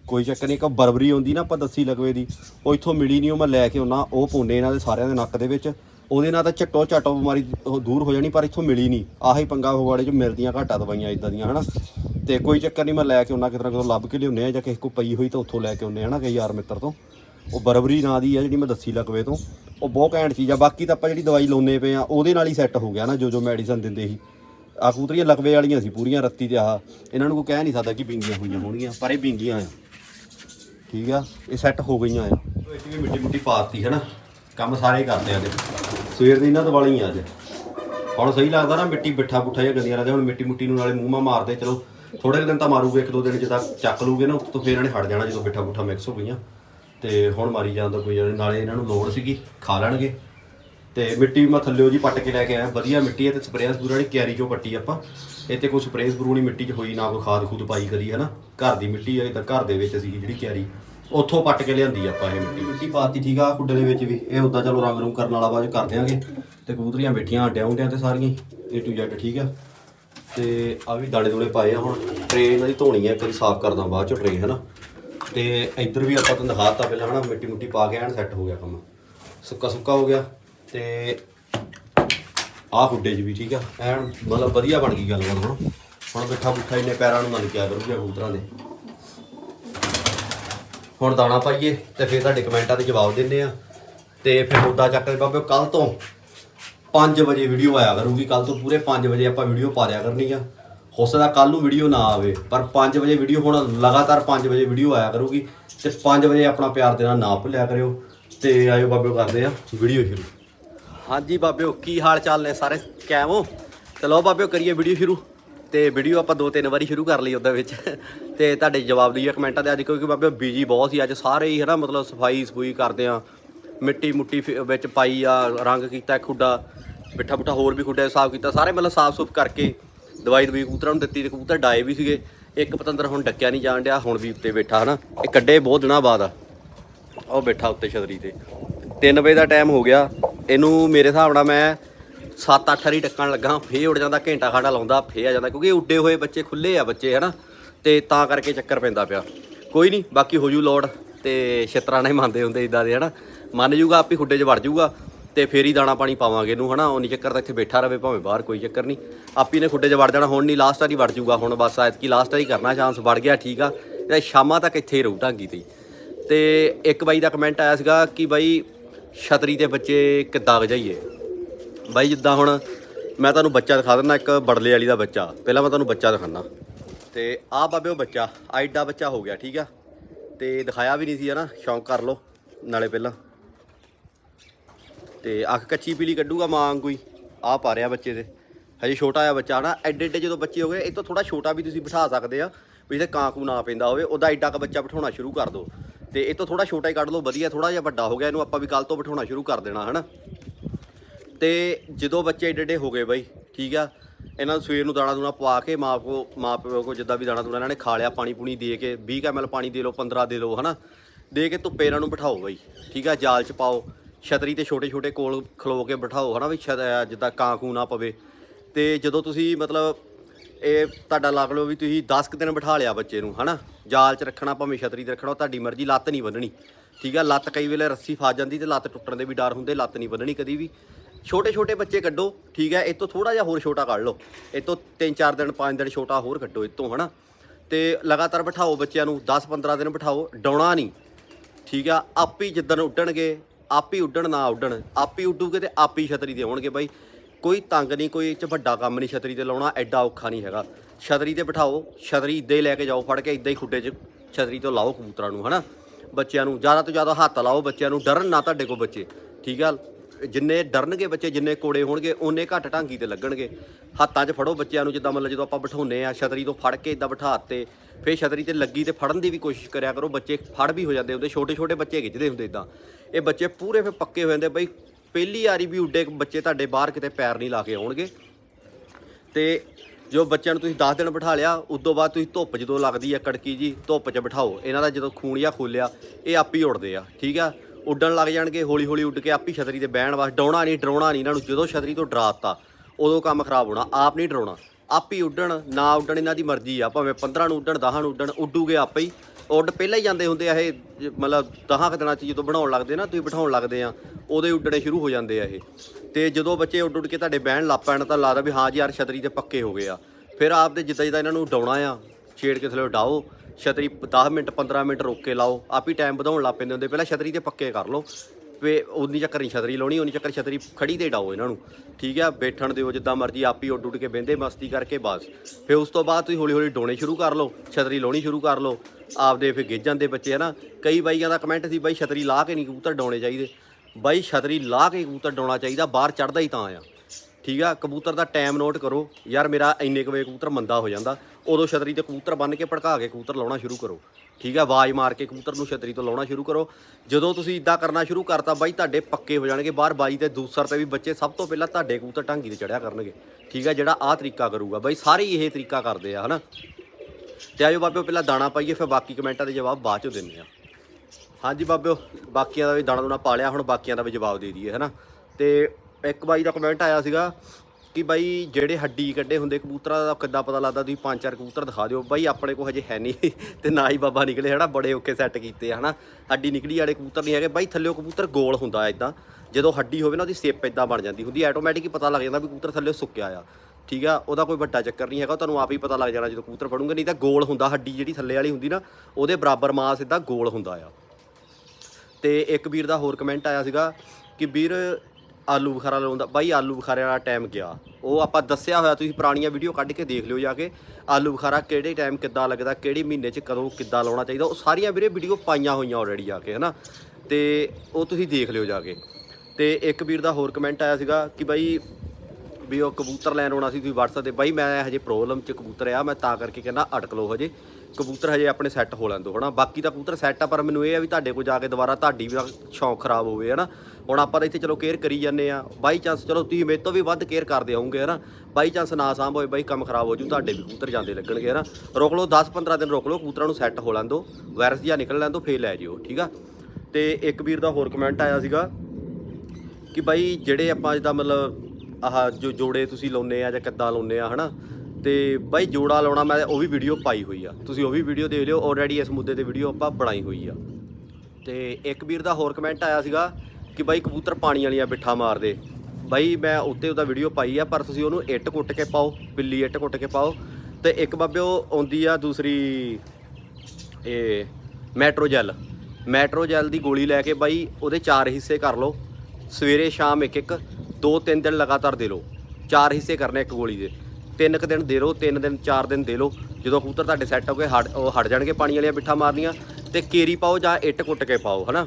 ਕੋਈ ਚੱਕਰ ਨਹੀਂ ਇੱਕ ਬਰਬਰੀ ਆਉਂਦੀ ਨਾ, ਆਪਾਂ ਦੱਸੀ ਲਗਵੇ ਦੀ। ਉਹ ਇੱਥੋਂ ਮਿਲੀ ਨਹੀਂ ਉਹ ਮੈਂ ਲੈ ਕੇ ਆਉਣਾ ਉਹ ਪੁੰਨੇ ਇਹਨਾਂ ਦੇ ਸਾਰਿਆਂ ਦੇ ਨੱਕ ਦੇ ਵਿੱਚ। ਉਹਦੇ ਨਾਲ ਤਾਂ ਝੱਟੋ ਝੱਟੋ ਬਿਮਾਰੀ ਉਹ ਦੂਰ ਹੋ ਜਾਣੀ, ਪਰ ਇੱਥੋਂ ਮਿਲੀ ਨਹੀਂ। ਆਹੀ ਪੰਗਾ ਫਗਵਾੜੇ 'ਚ ਮਿਲਦੀਆਂ ਘਾਟਾ ਦਵਾਈਆਂ ਇਦਾਂ ਦੀਆਂ, ਹਨਾ? ਤੇ ਕੋਈ ਚੱਕਰ ਨਹੀਂ, ਮੈਂ ਲੈ ਕੇ ਉਹਨਾਂ ਕਿਤੇ ਨਾ ਕਿਤੇ ਲੱਭ ਕੇ ਲਿਆਉਂਦੇ ਆ, ਜਾਂ ਕਿਸੇ ਕੋ ਪਈ ਹੋਈ ਤਾਂ ਉੱਥੋਂ ਲੈ ਕੇ ਆਉਂਦੇ ਆ, ਹਨਾ, ਕਈ ਯਾਰ ਮਿੱਤਰ ਤੋਂ। ਉਹ ਬਰਬਰੀ ਨਾਂ ਦੀ ਆ ਜਿਹੜੀ ਮੈਂ ਦੱਸੀ ਲਕਵੇ ਤੋਂ। ਉਹ ਬਹੁਤ ਘੈਂਟ ਚੀਜ਼ ਆ, ਬਾਕੀ ਤਾਂ ਆਪਾਂ ਜਿਹੜੀ ਦਵਾਈ ਲਾਉਂਦੇ ਪਏ ਆ, ਉਹਦੇ ਨਾਲ ਹੀ ਸੈੱਟ ਹੋ ਗਿਆ ਨਾ ਜੋ ਜੋ ਮੈਡੀਸਨ ਦਿੰਦੇ ਸੀ। ਆ ਕੂਤਰੀਆਂ ਲਗਵੇ ਵਾਲੀਆਂ ਸੀ ਪੂਰੀਆਂ, ਰੱਤੀ ਤੇ ਆਹ। ਇਹਨਾਂ ਨੂੰ ਕੋਈ ਕਹਿ ਨਹੀਂ ਸਕਦਾ ਕਿ ਬਿੰਗੀਆਂ ਹੋਈਆਂ ਹੋਣਗੀਆਂ, ਪਰ ਇਹ ਬਿੰਗੀਆਂ ਆ। ਠੀਕ ਆ? ਇਹ ਸੈੱਟ ਹੋ ਗਈਆਂ ਆ। ਮਿੱਟੀ ਵੀ ਮਿੱਟੀ ਮੁੱਟੀ ਪਾਤੀ ਹੈ ਨਾ ਕੰਮ ਸਾਰੇ ਕਰਦੇ ਆ ਅੱਜ ਸਵੇਰ ਦੀ ਇਹਨਾਂ ਦਿਵਾਲੀ ਆ ਅੱਜ। ਹੁਣ ਸਹੀ ਲੱਗਦਾ ਨਾ ਮਿੱਟੀ ਬਿੱਠਾ ਪੁੱਠਾ ਜਿਹਾ ਗੰਦੀਆਂ ਲੱਗਦਾ, ਹੁਣ ਮਿੱਟੀ ਮੁੱਟੀ ਨੂੰ ਨਾਲੇ ਮੂੰਹ ਮਾ ਮਾਰਦੇ, ਚਲੋ ਥੋੜੇ ਕੁ ਦਿਨ ਤਾਂ ਮਾਰੂਗੇ, ਇੱਕ ਦੋ ਦਿਨ ਜਿੱਦਾਂ ਚੱਕ ਲੂਗੇ ਨਾ, ਉੱਤੋਂ ਫੇਰ ਇਹਨੇ ਹਟ ਜਾਣਾ ਜਦੋਂ ਬਿੱਠਾ ਪੁੱਠਾ ਮਿਕਸ ਹੋ ਗਈਆਂ। ਤੇ ਹੁਣ ਮਾਰੀ ਜਾਣ ਦਾ ਕੋਈ ਨਾਲੇ ਇਹਨਾਂ ਨੂੰ ਲੋੜ ਸੀਗੀ, ਖਾ ਲੈਣਗੇ। ਤੇ ਮਿੱਟੀ ਮੈਂ ਥੱਲਿਓ ਜੀ ਪੱਟ ਕੇ ਲੈ ਕੇ ਆਇਆ, ਵਧੀਆ ਮਿੱਟੀ ਹੈ ਤੇ ਸਪਰੇਅ ਸਪੂਰਾ ਵਾਲੀ ਕਿਆਰੀ ਚੋਂ ਪੱਟੀ ਆਪਾਂ। ਇਹ ਤੇ ਕੋਈ ਸਪਰੇਅ ਸਪਰੂ ਨਹੀਂ ਮਿੱਟੀ 'ਚ ਹੋਈ, ਨਾ ਕੋਈ ਖਾਦ ਖੂਦ ਪਾਈ ਕਰੀ ਹੈ ਨਾ। ਘਰ ਦੀ ਮਿੱਟੀ ਹੈ, ਇਹ ਤਾਂ ਘਰ ਦੇ ਵਿੱਚ ਸੀ ਜਿਹੜੀ ਕਿਆਰੀ। ਉੱਥੋਂ ਪੱਟ ਕੇ ਲਿਆਂਦੀ ਆਪਾਂ ਇਹ ਮਿੱਟੀ। ਮਿੱਟੀ ਪਾਤੀ, ਠੀਕ ਆ, ਖੁੱਡੇ ਦੇ ਵਿੱਚ ਵੀ। ਇਹ ਉਦਾਂ ਚਲੋ ਰੰਗ ਰੂੰਗ ਕਰਨ ਵਾਲਾ ਬਾਅਦ 'ਚ ਕਰ ਦਿਆਂਗੇ। ਤੇ ਕਬੂਤਰੀਆਂ ਬੈਠੀਆਂ ਆਂਡਿਆਂ ਉਂਡਿਆਂ ਤੇ ਸਾਰੀਆਂ ਏ ਟੂ Z, ਠੀਕ ਆ। ਤੇ ਆ ਵੀ ਦਾਣੇ ਦੂਣੇ ਪਾਏ ਆ ਹੁਣ। ਟ੍ਰੇ ਇਹਨਾਂ ਦੀ ਧੋਣੀ ਆ ਕਦੀ ਸਾਫ਼ ਕਰਦਾ ਬਾਅਦ ਚ ਟ੍ਰੇ ਹਨਾ। ਤੇ ਇੱਧਰ ਵੀ ਆਪਾਂ ਤੁਹਾਨੂੰ ਦਿਖਾਤਾ ਪਹਿਲਾਂ, ਹਨਾ। ਮਿੱਟੀ ਮੁੱਟੀ ਪਾ ਕੇ ਐਨ ਸੈੱਟ ਹੋ ਗਿਆ ਕੰਮ। ਸੁੱਕਾ ਸੁੱਕਾ ਹੋ ਗਿਆ। ਤੇ ਆਹ ਹੁੱਡੇ 'ਚ ਵੀ, ਠੀਕ ਆ। ਐਨ ਮਤਲਬ ਵਧੀਆ ਬਣ ਗਈ ਗੱਲ ਹੁਣ ਹੁਣ ਬਿੱਠਾ ਬੁੱਠਾ ਇਹਨੇ ਪੈਰਾਂ ਨੂੰ ਮੰਨ ਕੇ ਆ ਕਰੂਗਾ ਕਬੂਤਰਾਂ ਦੇ। ਹੁਣ ਦਾਣਾ ਪਾਈਏ ਤੇ ਫਿਰ ਤੁਹਾਡੇ ਕਮੈਂਟਾਂ ਦੇ ਜਵਾਬ ਦਿੰਦੇ ਆ ਤੇ ਫਿਰ ਮੁੱਦਾ ਚੱਕ ਕੇ ਬਾਬੇ ਕੱਲ ਤੋਂ 5 ਵਜੇ ਵੀਡੀਓ ਆਇਆ ਕਰੂਗੀ। ਕੱਲ ਤੋਂ ਪੂਰੇ 5 ਵਜੇ ਆਪਾਂ ਵੀਡੀਓ ਪਾ ਦਿਆ ਕਰਨੀ ਆ। ਹੋ ਸਕਦਾ ਕੱਲ ਨੂੰ ਵੀਡੀਓ ਨਾ ਆਵੇ, ਪਰ 5 ਵਜੇ ਵੀਡੀਓ ਹੁਣ ਲਗਾਤਾਰ 5 ਵਜੇ ਵੀਡੀਓ ਆਇਆ ਕਰੂਗੀ। ਤੇ 5 ਵਜੇ ਆਪਣਾ ਪਿਆਰ ਦੇਣਾ ਨਾ ਭੁੱਲਿਆ ਕਰਿਓ ਤੇ ਆਇਓ ਬਾਬਿਓ ਕਰਦੇ ਆ ਵੀਡੀਓ ਸ਼ੁਰੂ। ਹਾਂਜੀ ਬਾਬਿਓ ਕੀ ਹਾਲ ਚਾਲ ਨੇ ਸਾਰੇ? ਕੈਮ ਹੋ? ਚਲੋ ਬਾਬਿਓ ਕਰੀਏ ਵੀਡੀਓ ਸ਼ੁਰੂ। ਤੇ ਵੀਡੀਓ ਆਪਾਂ ਦੋ ਤਿੰਨ ਵਾਰੀ ਸ਼ੁਰੂ ਕਰ ਲਈ ਉਹਦੇ ਵਿੱਚ। ਤੇ ਤੁਹਾਡੇ ਜਵਾਬ ਦਈਏ ਕਮੈਂਟਾਂ ਦੇ ਅੱਜ ਕਿਉਂਕਿ ਬਾਬੇ ਬੀਜੀ ਬਹੁਤ ਸੀ, ਅੱਜ ਸਾਰੇ ਹੀ ਹਨਾ ਮਤਲਬ ਸਫ਼ਾਈ ਸਫੂਈ ਕਰਦੇ ਆ। ਮਿੱਟੀ ਮੁੱਟੀ ਫਿ- ਵਿੱਚ ਪਾਈ ਆ, ਰੰਗ ਕੀਤਾ, ਖੁੱਡਾ ਬਿੱਠਾ ਬੁੱਠਾ ਹੋਰ ਵੀ ਖੁੱਡੇ ਸਾਫ਼ ਕੀਤਾ, ਸਾਰੇ ਮਤਲਬ ਸਾਫ਼ ਸੁਫ ਕਰਕੇ ਦਵਾਈ ਦਵਾਈ ਕਬੂਤਰਾਂ ਨੂੰ ਦਿੱਤੀ ਤੇ ਕਬੂਤਰ ਡਾਏ ਵੀ ਸੀਗੇ। ਇੱਕ ਪਤੰਦਰ ਹੁਣ ਡੱਕਿਆ ਨਹੀਂ ਜਾਣ ਡਿਆ, ਹੁਣ ਵੀ ਉੱਤੇ ਬੈਠਾ ਹਨਾ। ਇਹ ਕੱਢੇ ਬਹੁਤ ਦਿਨਾਂ ਬਾਅਦ ਆ। ਉਹ ਬੈਠਾ ਉੱਤੇ ਛਤਰੀ ਤੇ। 3 ਵਜੇ ਦਾ ਟਾਈਮ ਹੋ ਗਿਆ। ਇਹਨੂੰ ਮੇਰੇ ਹਿਸਾਬ ਨਾਲ ਮੈਂ 7-8 ਵਾਰੀ ਟੱਕਣ ਲੱਗਾ, ਫੇਰ ਉੱਡ ਜਾਂਦਾ, ਘੰਟਾ ਖਾੜਾ ਲਾਉਂਦਾ, ਫੇਰ ਆ ਜਾਂਦਾ, ਕਿਉਂਕਿ ਉੱਡੇ ਹੋਏ ਬੱਚੇ ਖੁੱਲੇ ਆ ਬੱਚੇ, ਹਨਾ। ਤੇ ਤਾਂ ਕਰਕੇ ਚੱਕਰ ਪੈਂਦਾ ਪਿਆ। ਕੋਈ ਨਹੀਂ ਬਾਕੀ ਹੋ ਜੂ ਲੋੜ ਤੇ ਛਿੱਤਰਾਂ ਨਹੀਂ ਮੰਨਦੇ ਹੁੰਦੇ ਇਦਾਂ ਦੇ, ਹਨਾ? ਮੰਨ ਜੂਗਾ, ਆਪੇ ਖੁੱਡੇ 'ਚ ਵੜ ਜੂਗਾ ਤੇ ਫੇਰ ਹੀ ਦਾਣਾ ਪਾਣੀ ਪਾਵਾਂਗੇ ਇਹਨੂੰ, ਹਨਾ? ਉਹ ਨਹੀਂ ਚੱਕਰ ਤਾਂ ਇੱਥੇ ਬੈਠਾ ਰਵੇ, ਭਾਵੇਂ ਬਾਹਰ ਕੋਈ ਚੱਕਰ ਨਹੀਂ ਆਪੀ ਨੇ ਖੁੱਡੇ 'ਚ ਵੜ ਜਾਣਾ, ਹੁਣ ਨਹੀਂ ਲਾਸਟ ਵਾਰੀ ਵੜ ਜੂਗਾ, ਹੁਣ ਬਸ ਐਤਕੀ ਲਾਸਟ ਵਾਰੀ ਕਰਨਾ ਚਾਂਸ ਵੜ ਗਿਆ, ਠੀਕ ਆ। ਇਹ ਸ਼ਾਮਾਂ ਤੱਕ ਇੱਥੇ ਹੀ ਰਹੂ ਢਾਂਗੀ ਤੇ ਹੀ। ਤੇ ਇੱਕ ਬਾਈ ਦਾ ਕਮੈਂਟ ਆਇਆ ਸੀਗਾ ਕਿ ਬਾਈ ਛਤਰੀ ਦੇ ਬੱਚੇ ਕਿੱਦਾਂ ਗਜਾਈਏ ਬਾਈ ਜਿੱਦਾਂ ਹੁਣ ਮੈਂ ਤੁਹਾਨੂੰ ਬੱਚਾ ਦਿਖਾ ਦਿੰਦਾ, ਇੱਕ ਬੜਲੇ ਵਾਲੀ ਦਾ ਬੱਚਾ। ਪਹਿਲਾਂ ਮੈਂ ਤੁਹਾਨੂੰ ਬੱਚਾ ਦਿਖਾਣਾ ਤੇ ਆਹ ਬਾਬੇ ਉਹ ਬੱਚਾ ਆਈਡਾ ਬੱਚਾ ਹੋ ਗਿਆ, ਠੀਕ ਆ? ਤੇ ਦਿਖਾਇਆ ਵੀ ਨਹੀਂ ਸੀ ਹਨਾ, ਸ਼ੌਂਕ ਕਰ ਲਓ, ਨਾਲੇ ਪਹਿਲਾਂ। ਤੇ ਅੱਖ ਕੱਚੀ ਪੀਲੀ ਕੱਢੂਗਾ ਮਾਂ ਵਾਂਗੂ ਹੀ, ਆਹ ਪਾ ਰਿਹਾ ਬੱਚੇ ਦੇ ਹਜੇ ਛੋਟਾ ਆ ਬੱਚਾ ਹਨਾ ਐਡੇ ਐਡੇ ਜਦੋਂ ਬੱਚੇ ਹੋ ਗਏ, ਇਹ ਤੋਂ ਥੋੜਾ ਛੋਟਾ ਵੀ ਤੁਸੀਂ ਬਿਠਾ ਸਕਦੇ ਆ, ਵੀ ਜੇ ਕਾਂ ਕੂ ਨਾ ਪੈਂਦਾ ਹੋਵੇ, ਉਹਦਾ ਐਡਾ ਕ ਬੱਚਾ ਬਿਠਾਉਣਾ ਸ਼ੁਰੂ ਕਰ ਦਿਓ ਤੇ ਇਹ ਤੋਂ ਥੋੜਾ ਛੋਟਾ ਹੀ ਕੱਢ ਲਓ, ਵਧੀਆ ਥੋੜਾ ਜਿਹਾ ਵੱਡਾ ਹੋ ਗਿਆ, ਇਹਨੂੰ ਆਪਾਂ ਵੀ ਕੱਲ ਤੋਂ ਬਿਠਾਉਣਾ ਸ਼ੁਰੂ ਕਰ ਦੇਣਾ, ਹਨਾ? ਤੇ ਜਦੋਂ ਬੱਚੇ ਏਡੇ ਏਡੇ ਹੋ ਗਏ ਬਾਈ, ਠੀਕ ਆ, ਇਹਨਾਂ ਨੂੰ ਸਵੇਰ ਨੂੰ ਦਾਣਾ ਦੂਣਾ ਪਵਾ ਕੇ ਮਾਂ ਕੋ ਮਾਂ ਪਿਓ ਕੋ ਜਿੱਦਾਂ ਵੀ ਦਾਣਾ ਦੂਣਾ ਇਹਨਾਂ ਨੇ ਖਾ ਲਿਆ, ਪਾਣੀ ਪੂਣੀ ਦੇ ਕੇ 20 ਐਮਐਲ ਪਾਣੀ ਦੇ ਲਓ 15 ਦੇ ਲਓ, ਹਨਾ, ਦੇ ਕੇ ਧੁੱਪੇ ਇਹਨਾਂ ਨੂੰ ਬਿਠਾਓ ਬਾਈ, ਠੀਕ ਆ, ਜਾਲ ਚ ਪਾਓ, ਛਤਰੀ ਤੇ ਛੋਟੇ ਛੋਟੇ ਕੋਲ ਖਲੋ ਕੇ ਬਿਠਾਓ, ਹਨਾ, ਵੀ ਛਤ- ਜਿੱਦਾਂ ਕਾਂ ਕੂ ਨਾ ਪਵੇ, ਤੇ ਜਦੋਂ ਤੁਸੀਂ ਮਤਲਬ ਇਹ ਤੁਹਾਡਾ ਲੱਗ ਲਓ ਵੀ ਤੁਸੀਂ 10 ਕੁ ਦਿਨ ਬਿਠਾ ਲਿਆ ਬੱਚੇ ਨੂੰ, ਹਨਾ, ਜਾਲ 'ਚ ਰੱਖਣਾ ਭਾਵੇਂ ਛਤਰੀ ਤੇ ਰੱਖਣਾ, ਤੁਹਾਡੀ ਮਰਜ਼ੀ, ਲੱਤ ਨਹੀਂ ਬੰਨਣੀ, ਠੀਕ ਆ, ਲੱਤ ਕਈ ਵੇਲੇ ਰੱਸੀ ਫਸ ਜਾਂਦੀ ਤੇ ਲੱਤ ਟੁੱਟਣ ਦੇ ਵੀ ਡਰ ਹੁੰਦੇ, ਲੱਤ ਨਹੀਂ ਬੰਨਣੀ ਕਦੀ ਵੀ ਛੋਟੇ ਛੋਟੇ ਬੱਚੇ ਕੱਢੋ, ਠੀਕ ਹੈ? ਇਹ ਤੋਂ ਥੋੜਾ ਜਿਹਾ ਹੋਰ ਛੋਟਾ ਕੱਢ ਲਓ। ਇਹ ਤੋਂ 3-4 ਦਿਨ 5 ਦਿਨ ਛੋਟਾ ਹੋਰ ਕੱਢੋ ਇਹ ਤੋਂ ਹਨਾ? ਤੇ ਲਗਾਤਾਰ ਬਿਠਾਓ ਬੱਚਿਆਂ ਨੂੰ 10-15 ਦਿਨ ਬਿਠਾਓ, ਡਾਉਣਾ ਨਹੀਂ, ਠੀਕ ਆ? ਆਪੇ ਹੀ ਜਿੱਦਣ ਉੱਡਣਗੇ, ਆਪੇ ਹੀ ਉੱਡਣ ਨਾ ਉੱਡਣ, ਆਪੇ ਹੀ ਉੱਡੂਗੇ ਤੇ ਆਪੇ ਹੀ ਛਤਰੀ ਤੇ ਆਉਣਗੇ ਬਾਈ। ਕੋਈ ਤੰਗ ਨਹੀਂ, ਕੋਈ ਚ ਵੱਡਾ ਕੰਮ ਨਹੀਂ ਛਤਰੀ ਤੇ ਲਾਉਣਾ, ਐਡਾ ਔਖਾ ਨਹੀਂ ਹੈਗਾ। ਛਤਰੀ ਤੇ ਬਿਠਾਓ, ਛਤਰੀ ਇੱਦਾਂ ਹੀ ਲੈ ਕੇ ਜਾਓ, ਫੜ ਕੇ ਇੱਦਾਂ ਹੀ ਖੁੱਡੇ 'ਚ ਛਤਰੀ ਤੋਂ ਲਾਓ ਕਬੂਤਰਾਂ ਨੂੰ, ਹਨਾ? ਬੱਚਿਆਂ ਨੂੰ, ਜ਼ਿਆਦਾ ਤੋਂ ਜ਼ਿਆਦਾ ਹੱਥ ਲਾਓ ਬੱਚਿਆਂ ਨੂੰ, ਡਰਨ ਨਾ ਤੁਹਾਡੇ ਕੋਲ ਬੱਚੇ, ਠੀਕ ਆ? ਜਿੰਨੇ ਡਰਨਗੇ ਬੱਚੇ, ਜਿੰਨੇ ਕੋੜੇ ਹੋਣਗੇ, ਓਨੇ ਘੱਟ ਢਾਂਗੀ ਤੇ ਲੱਗਣਗੇ। ਹੱਥਾਂ 'ਚ ਫੜੋ ਬੱਚਿਆਂ ਨੂੰ, ਜਿੱਦਾਂ ਮਤਲਬ ਜਦੋਂ ਆਪਾਂ ਬਿਠਾਉਨੇ ਆ ਛਤਰੀ ਤੋਂ ਫੜ ਕੇ ਇਦਾਂ ਬਿਠਾਤੇ, ਫੇਰ ਛਤਰੀ ਤੇ ਲੱਗੀ ਤੇ ਫੜਨ ਦੀ ਵੀ ਕੋਸ਼ਿਸ਼ ਕਰਿਆ ਕਰੋ, ਬੱਚੇ ਫੜ ਵੀ ਹੋ ਜਾਂਦੇ ਹੁੰਦੇ ਛੋਟੇ ਛੋਟੇ ਬੱਚੇ ਖਿੱਚਦੇ ਹੁੰਦੇ ਇਦਾਂ ਇਹ ਬੱਚੇ ਪੂਰੇ ਫੇ ਪੱਕੇ ਹੋ ਜਾਂਦੇ, ਬਈ ਪਹਿਲੀ ਵਾਰੀ ਵੀ ਉੱਡੇ ਬੱਚੇ ਤੁਹਾਡੇ ਬਾਹਰ ਕਿਤੇ ਪੈਰ ਨਹੀਂ ਲਾ ਕੇ ਆਉਣਗੇ। ਤੇ ਜੋ ਬੱਚਿਆਂ ਨੂੰ ਤੁਸੀਂ 10 ਦਿਨ ਬਿਠਾ ਲਿਆ ਉਸ ਤੋਂ ਬਾਅਦ ਤੁਸੀਂ ਧੁੱਪ ਜਦੋਂ ਲੱਗਦੀ ਆ ਕੜਕੀ ਜੀ, ਧੁੱਪ 'ਚ ਬਿਠਾਓ। ਇਹਨਾਂ ਦਾ ਜਦੋਂ ਖੂਨ ਜਾਂ ਖੋਲਿਆ, ਇਹ ਆਪ ਹੀ ਉੱਡਦੇ ਆ, ਠੀਕ ਆ? ਉੱਡਣ ਲੱਗ ਜਾਣਗੇ ਹੌਲੀ ਹੌਲੀ ਉੱਡ ਕੇ ਆਪ ਹੀ ਛਤਰੀ ਤੇ ਬਹਿਣ ਵਾਸਤੇ। ਡਾਉਣਾ ਨਹੀਂ, ਡਰਾਉਣਾ ਨਹੀਂ ਇਹਨਾਂ ਨੂੰ। ਜਦੋਂ ਛਤਰੀ ਤੋਂ ਡਰਾਤਾ, ਉਦੋਂ ਕੰਮ ਖਰਾਬ ਹੋਣਾ। ਆਪ ਨਹੀਂ ਡਰਾਉਣਾ। ਆਪ ਹੀ ਉੱਡਣ, ਨਾ ਉੱਡਣ ਇਹਨਾਂ ਦੀ ਮਰਜ਼ੀ ਆ। ਭਾਵੇਂ 15 ਨੂੰ ਉੱਡਣ 10 ਨੂੰ ਉੱਡਣ, ਉੱਡੂਗੇ ਆਪੇ ਹੀ। ਉੱਡ ਪਹਿਲਾਂ ਹੀ ਜਾਂਦੇ ਹੁੰਦੇ ਆ ਇਹ, ਜ- ਮਤਲਬ 10 ਦਿਨਾਂ ਚ ਜਦੋਂ ਬਣਾਉਣ ਲੱਗਦੇ ਨਾ, ਤੁਸੀਂ ਬਿਠਾਉਣ ਲੱਗਦੇ ਆ ਉਦੋਂ ਹੀ ਉੱਡਣੇ ਸ਼ੁਰੂ ਹੋ ਜਾਂਦੇ ਆ ਇਹ। ਤੇ ਜਦੋਂ ਬੱਚੇ ਉੱਡ ਉੱਡ ਕੇ ਤੁਹਾਡੇ ਬਹਿਣ ਲੱਗ ਪੈਣ, ਤਾਂ ਲੱਗਦਾ ਵੀ ਹਾਂ ਜੀ ਯਾਰ ਛਤਰੀ ਤੇ ਪੱਕੇ ਹੋ ਗਏ ਆ। ਫਿਰ ਆਪ ਦੇ ਜਿੱਦਾਂ ਜਿੱਦਾਂ ਇਹਨਾਂ ਨੂੰ ਉਡਾਉਣਾ ਆ, ਛੇੜ ਕੇ ਥੱਲੇ ਉਡਾਓ ਛਤਰੀ 10 ਮਿੰਟ 15 ਮਿੰਟ ਰੋਕ ਕੇ ਲਾਓ। ਆਪ ਹੀ ਟਾਈਮ ਵਧਾਉਣ ਲੱਗ ਪੈਂਦੇ ਹੁੰਦੇ। ਪਹਿਲਾਂ ਛਤਰੀ ਤੇ ਪੱਕੇ ਕਰ ਲਓ। ਵੇ ਉਨੀ ਚੱਕਰ ਨਹੀਂ ਛਤਰੀ ਲਾਉਣੀ ਉਨੀ ਚੱਕਰ ਛਤਰੀ ਖੜੀ ਤੇ ਡਾਓ ਇਹਨਾਂ ਨੂੰ। ਠੀਕ ਆ? ਬੈਠਣ ਦਿਓ, ਜਿੱਦਾਂ ਮਰਜ਼ੀ ਆਪ ਹੀ ਉੱਡ ਉੱਡ ਕੇ ਬਹਿੰਦੇ, ਮਸਤੀ ਕਰਕੇ ਬਸ। ਫਿਰ ਉਸ ਤੋਂ ਬਾਅਦ ਤੁਸੀਂ ਹੌਲੀ ਹੌਲੀ ਡੋਣੇ ਸ਼ੁਰੂ ਕਰ ਲਓ, ਛਤਰੀ ਲਾਉਣੀ ਸ਼ੁਰੂ ਕਰ ਲਓ। ਆਪਦੇ ਫਿਰ ਗਿੱਜ ਜਾਂਦੇ ਬੱਚੇ, ਹਨਾ? ਕਈ ਬਾਈਆਂ ਦਾ ਕਮੈਂਟ ਸੀ, ਬਾਈ ਛਤਰੀ ਲਾ ਕੇ ਨਹੀਂ ਕਬੂਤਰ ਡਾਉਣੇ ਚਾਹੀਦੇ। ਬਾਈ ਛਤਰੀ ਲਾ ਕੇ ਕਬੂਤਰ ਡਾਉਣਾ ਚਾਹੀਦਾ, ਬਾਹਰ ਚੜਦਾ ਹੀ ਤਾਂ ਆ। ਠੀਕ ਆ? ਕਬੂਤਰ ਦਾ ਟਾਈਮ ਨੋਟ ਕਰੋ। ਯਾਰ ਮੇਰਾ ਇੰਨੇ ਕੁ ਵਜੇ ਕਬੂਤਰ ਮੰਦਾ ਹੋ ਜਾਂਦਾ। ਉਦੋਂ ਛਤਰੀ ਤੇ ਕਬੂਤਰ ਬੰਨ ਕੇ ਭੜਕਾ ਕੇ ਕਬੂਤਰ ਲਾਉਣਾ ਸ਼ੁਰੂ ਕਰੋ। ਠੀਕ ਆ? ਆਵਾਜ਼ ਮਾਰ ਕੇ ਕਬੂਤਰ ਨੂੰ ਛਤਰੀ ਤੋਂ ਲਾਉਣਾ ਸ਼ੁਰੂ ਕਰੋ। ਜਦੋਂ ਤੁਸੀਂ ਇਦਾਂ ਕਰਨਾ ਸ਼ੁਰੂ ਕਰਤਾ ਬਾਈ, ਤੁਹਾਡੇ ਪੱਕੇ ਹੋ ਜਾਣਗੇ। ਬਾਹਰ ਬਾਈ ਤੇ ਦੂਸਰ ਤੇ ਵੀ ਬੱਚੇ ਸਭ ਤੋਂ ਪਹਿਲਾਂ ਤੁਹਾਡੇ ਕਬੂਤਰ ਢਾਂਗੀ ਤੇ ਚੜਿਆ ਕਰਨਗੇ। ਠੀਕ ਆ? ਜਿਹੜਾ ਆਹ ਤਰੀਕਾ ਕਰੂਗਾ ਬਾਈ, ਸਾਰੇ ਹੀ ਇਹ ਤਰੀਕਾ ਕਰਦੇ ਆ, ਹਨਾ? ਤੇ ਆਜੋ ਬਾਬਿਓ, ਪਹਿਲਾਂ ਦਾਣਾ ਪਾਈਏ, ਫਿਰ ਬਾਕੀ ਕਮੈਂਟਾਂ ਦੇ ਜਵਾਬ ਬਾਅਦ ਚੋਂ ਦਿੰਨੇ ਆ। ਹਾਂਜੀ ਬਾਬਿਓ, ਬਾਕੀਆਂ ਦਾ ਵੀ ਦਾਣਾ ਦੂਣਾ ਪਾ ਲਿਆ, ਹੁਣ ਬਾਕੀਆਂ ਦਾ ਵੀ ਜਵਾਬ ਦੇ ਦਈਏ, ਹਨਾ? ਤੇ ਇੱਕ ਬਾਈ ਦਾ ਕਮੈਂਟ ਆਇਆ ਸੀਗਾ ਕਿ ਬਾਈ ਜਿਹੜੇ ਹੱਡੀ ਕੱਢੇ ਹੁੰਦੇ ਕਬੂਤਰਾਂ ਦਾ ਕਿੱਦਾਂ ਪਤਾ ਲੱਗਦਾ? ਤੁਸੀਂ ਪੰਜ ਚਾਰ ਕਬੂਤਰ ਦਿਖਾ ਦਿਓ। ਬਾਈ ਆਪਣੇ ਕੋਲ ਹਜੇ ਹੈ ਨਹੀਂ ਤੇ ਨਾ ਹੀ ਬਾਬਾ ਨਿਕਲੇ, ਹਨਾ? ਬੜੇ ਔਖੇ ਸੈੱਟ ਕੀਤੇ ਆ, ਹਨਾ? ਹੱਡੀ ਨਿਕਲੀ, ਵਾਲੇ ਕਬੂਤਰ ਨਹੀਂ ਹੈਗੇ। ਬਾਈ ਥੱਲੇੋਂ ਕਬੂਤਰ ਗੋਲ ਹੁੰਦਾ ਇਦਾਂ ਜਦੋਂ ਹੱਡੀ ਹੋਵੇ ਨਾ, ਉਹਦੀ ਸੇਪ ਇਦਾਂ ਬਣ ਜਾਂਦੀ ਹੁੰਦੀ ਆਟੋਮੈਟਿਕ ਹੀ ਪਤਾ ਲੱਗ ਜਾਂਦਾ ਵੀ ਕਬੂਤਰ ਥੱਲੇ ਸੁੱਕਿਆ ਆ। ਠੀਕ ਆ? ਉਹਦਾ ਕੋਈ ਵੱਡਾ ਚੱਕਰ ਨਹੀਂ ਹੈਗਾ। ਤੁਹਾਨੂੰ ਆਪ ਹੀ ਪਤਾ ਲੱਗ ਜਾਣਾ ਜਦੋਂ ਕਬੂਤਰ ਫੜੂਗੇ। ਨਹੀਂ ਤਾਂ ਗੋਲ ਹੁੰਦਾ। ਹੱਡੀ ਜਿਹੜੀ ਥੱਲੇ ਵਾਲੀ ਹੁੰਦੀ ਨਾ, ਉਹਦੇ ਬਰਾਬਰ ਮਾਸ ਇਦਾਂ ਗੋਲ ਹੁੰਦਾ ਆ। ਤੇ ਇੱਕ ਵੀਰ ਦਾ ਹੋਰ ਕਮੈਂਟ ਆਇਆ ਸੀਗਾ ਕਿ ਵੀਰ ਆਲੂ ਬੁਖਾਰਾ ਲਾਉਂਦਾ ਬਾਈ, ਆਲੂ ਬੁਖਾਰੇ ਵਾਲਾ ਟਾਈਮ ਗਿਆ। ਉਹ ਆਪਾਂ ਦੱਸਿਆ ਹੋਇਆ, ਤੁਸੀਂ ਪੁਰਾਣੀਆਂ ਵੀਡੀਓ ਕੱਢ ਕੇ ਦੇਖ ਲਿਓ ਜਾ ਕੇ, ਆਲੂ ਬੁਖਾਰਾ ਕਿਹੜੇ ਟਾਈਮ ਕਿੱਦਾਂ ਲੱਗਦਾ, ਕਿਹੜੇ ਮਹੀਨੇ 'ਚ ਕਦੋਂ ਕਿੱਦਾਂ ਲਾਉਣਾ ਚਾਹੀਦਾ, ਉਹ ਸਾਰੀਆਂ ਵੀਰੇ ਵੀਡੀਓ ਪਾਈਆਂ ਹੋਈਆਂ ਆਲਰੇਡੀ ਜਾ ਕੇ, ਹਨਾ? ਤੇ ਉਹ ਤੁਸੀਂ ਦੇਖ ਲਿਓ ਜਾ ਕੇ। ਤੇ ਇੱਕ ਵੀਰ ਦਾ ਹੋਰ ਕਮੈਂਟ ਆਇਆ ਸੀਗਾ ਕਿ ਬਾਈ, ਵੀ ਉਹ ਕਬੂਤਰ ਲੈਣ ਆਉਣਾ ਸੀ ਤੁਸੀਂ WhatsApp ਤੇ। ਬਾਈ, ਮੈਂ ਹਜੇ ਪ੍ਰੋਬਲਮ ਚ ਕਬੂਤਰ ਆ, ਮੈਂ ਤਾਂ ਕਰਕੇ ਕਹਿੰਦਾ ਅਟਕ ਲਓ ਹਜੇ। ਕਬੂਤਰ ਹਜੇ ਆਪਣੇ ਸੈੱਟ ਹੋ ਲੈਣ ਦਿਓ ਹਨਾ? ਬਾਕੀ ਤਾਂ ਕਬੂਤਰ ਸੈੱਟ ਆ, ਪਰ ਮੈਨੂੰ ਇਹ ਆ ਵੀ ਤੁਹਾਡੇ ਕੋਲ ਜਾ ਕੇ ਦੁਬਾਰਾ ਤੁਹਾਡੀ ਵੀ ਸ਼ੌਂਕ ਖਰਾਬ ਹੋਵੇ, ਹਨਾ? ਹੁਣ ਆਪਾਂ ਤਾਂ ਇੱਥੇ ਚਲੋ ਕੇਅਰ ਕਰੀ ਜਾਂਦੇ ਆ। ਬਾਈ ਚਾਂਸ ਚਲੋ ਤੁਸੀਂ ਮੇਰੇ ਤੋਂ ਵੀ ਵੱਧ ਕੇਅਰ ਕਰਦੇ ਹੋਵੋਗੇ, ਹਨਾ? ਬਾਈ ਚਾਂਸ ਨਾ ਸਾਂਭ ਹੋਏ, ਬਾਈ ਕੰਮ ਖਰਾਬ ਹੋ ਜੂ, ਤੁਹਾਡੇ ਵੀ ਕਬੂਤਰ ਜਾਂਦੇ ਲੱਗਣਗੇ, ਹਨਾ? ਰੋਕ ਲਓ 10-15 ਦਿਨ ਰੋਕ ਲਓ, ਕਬੂਤਰਾਂ ਨੂੰ ਸੈੱਟ ਹੋ ਲੈਣ ਦਿਓ ਵਾਇਰਸ ਜਿਹਾ ਨਿਕਲ ਲੈਣ ਦਿਓ ਫੇਰ ਲੈ ਜਿਓ, ਠੀਕ ਆ? ਤੇ ਇੱਕ ਵੀਰ ਦਾ ਹੋਰ ਕਮੈਂਟ ਆਇਆ ਸੀਗਾ ਕਿ ਬਾਈ ਜਿਹੜੇ ਆਪਾਂ ਜਿੱਦਾਂ ਮਤਲਬ ਆਹ ਜੋ ਜੋੜੇ ਤੁਸੀਂ ਲਾਉਨੇ ਆ ਜਾਂ ਕਿੱਦਾਂ ਲਾਉਨੇ ਆ, ਹਨਾ? ਤੇ ਬਾਈ ਜੋੜਾ ਲਾਉਣਾ, ਮੈਂ ਉਹ ਵੀ ਵੀਡੀਓ ਪਾਈ ਹੋਈ ਆ। ਤੁਸੀਂ ਉਹ ਵੀ ਵੀਡੀਓ ਦੇਖ ਲਿਓ ਆਲਰੇਡੀ ਇਸ ਮੁੱਦੇ ਤੇ ਵੀਡੀਓ ਆਪਾਂ ਬਣਾਈ ਹੋਈ ਆ। ਤੇ ਇੱਕ ਵੀਰ ਦਾ ਹੋਰ ਕਮੈਂਟ ਆਇਆ ਸੀਗਾ ਕਿ ਬਾਈ ਕਬੂਤਰ ਪਾਣੀ ਵਾਲੀਆਂ ਬਿੱਠਾ ਮਾਰਦੇ। ਬਾਈ, ਮੈਂ ਉੱਤੇ ਉਹਦਾ ਵੀਡੀਓ ਪਾਈ ਆ, ਪਰ ਤੁਸੀਂ ਉਹਨੂੰ ਇੱਟ ਕੁੱਟ ਕੇ ਪਾਓ, ਬਿੱਲੀ ਇੱਟ ਕੁੱਟ ਕੇ ਪਾਓ। ਤੇ ਇੱਕ ਬਾਬੇ ਉਹ ਆਉਂਦੀ ਆ, ਦੂਸਰੀ ਇਹ ਮੈਟਰੋ ਜੈਲ। ਮੈਟਰੋ ਜੈਲ ਦੀ ਗੋਲੀ ਲੈ ਕੇ ਬਾਈ ਉਹਦੇ ਚਾਰ ਹਿੱਸੇ ਕਰ ਲਓ। ਸਵੇਰੇ ਸ਼ਾਮ ਇੱਕ ਇੱਕ ਦੋ ਤਿੰਨ ਦਿਨ ਲਗਾਤਾਰ ਦੇ ਲਓ। ਚਾਰ ਹਿੱਸੇ ਕਰਨੇ ਇੱਕ ਗੋਲੀ ਦੇ। ਤਿੰਨ ਕੁ ਦਿਨ ਦੇ ਲਓ ਤਿੰਨ ਦਿਨ, ਚਾਰ ਦਿਨ ਦੇ ਲਓ ਜਦੋਂ ਕਬੂਤਰ ਤੁਹਾਡੇ ਸੈੱਟ ਹੋ ਗਏ, ਹੜ, ਉਹ ਹਟ ਜਾਣਗੇ ਪਾਣੀ ਵਾਲੀਆਂ ਬਿੱਠਾ ਮਾਰਨੀਆਂ। ਤੇ ਕੇਰੀ ਪਾਓ ਜਾਂ ਇੱਟ ਕੁੱਟ ਕੇ ਪਾਓ, ਹਨਾ?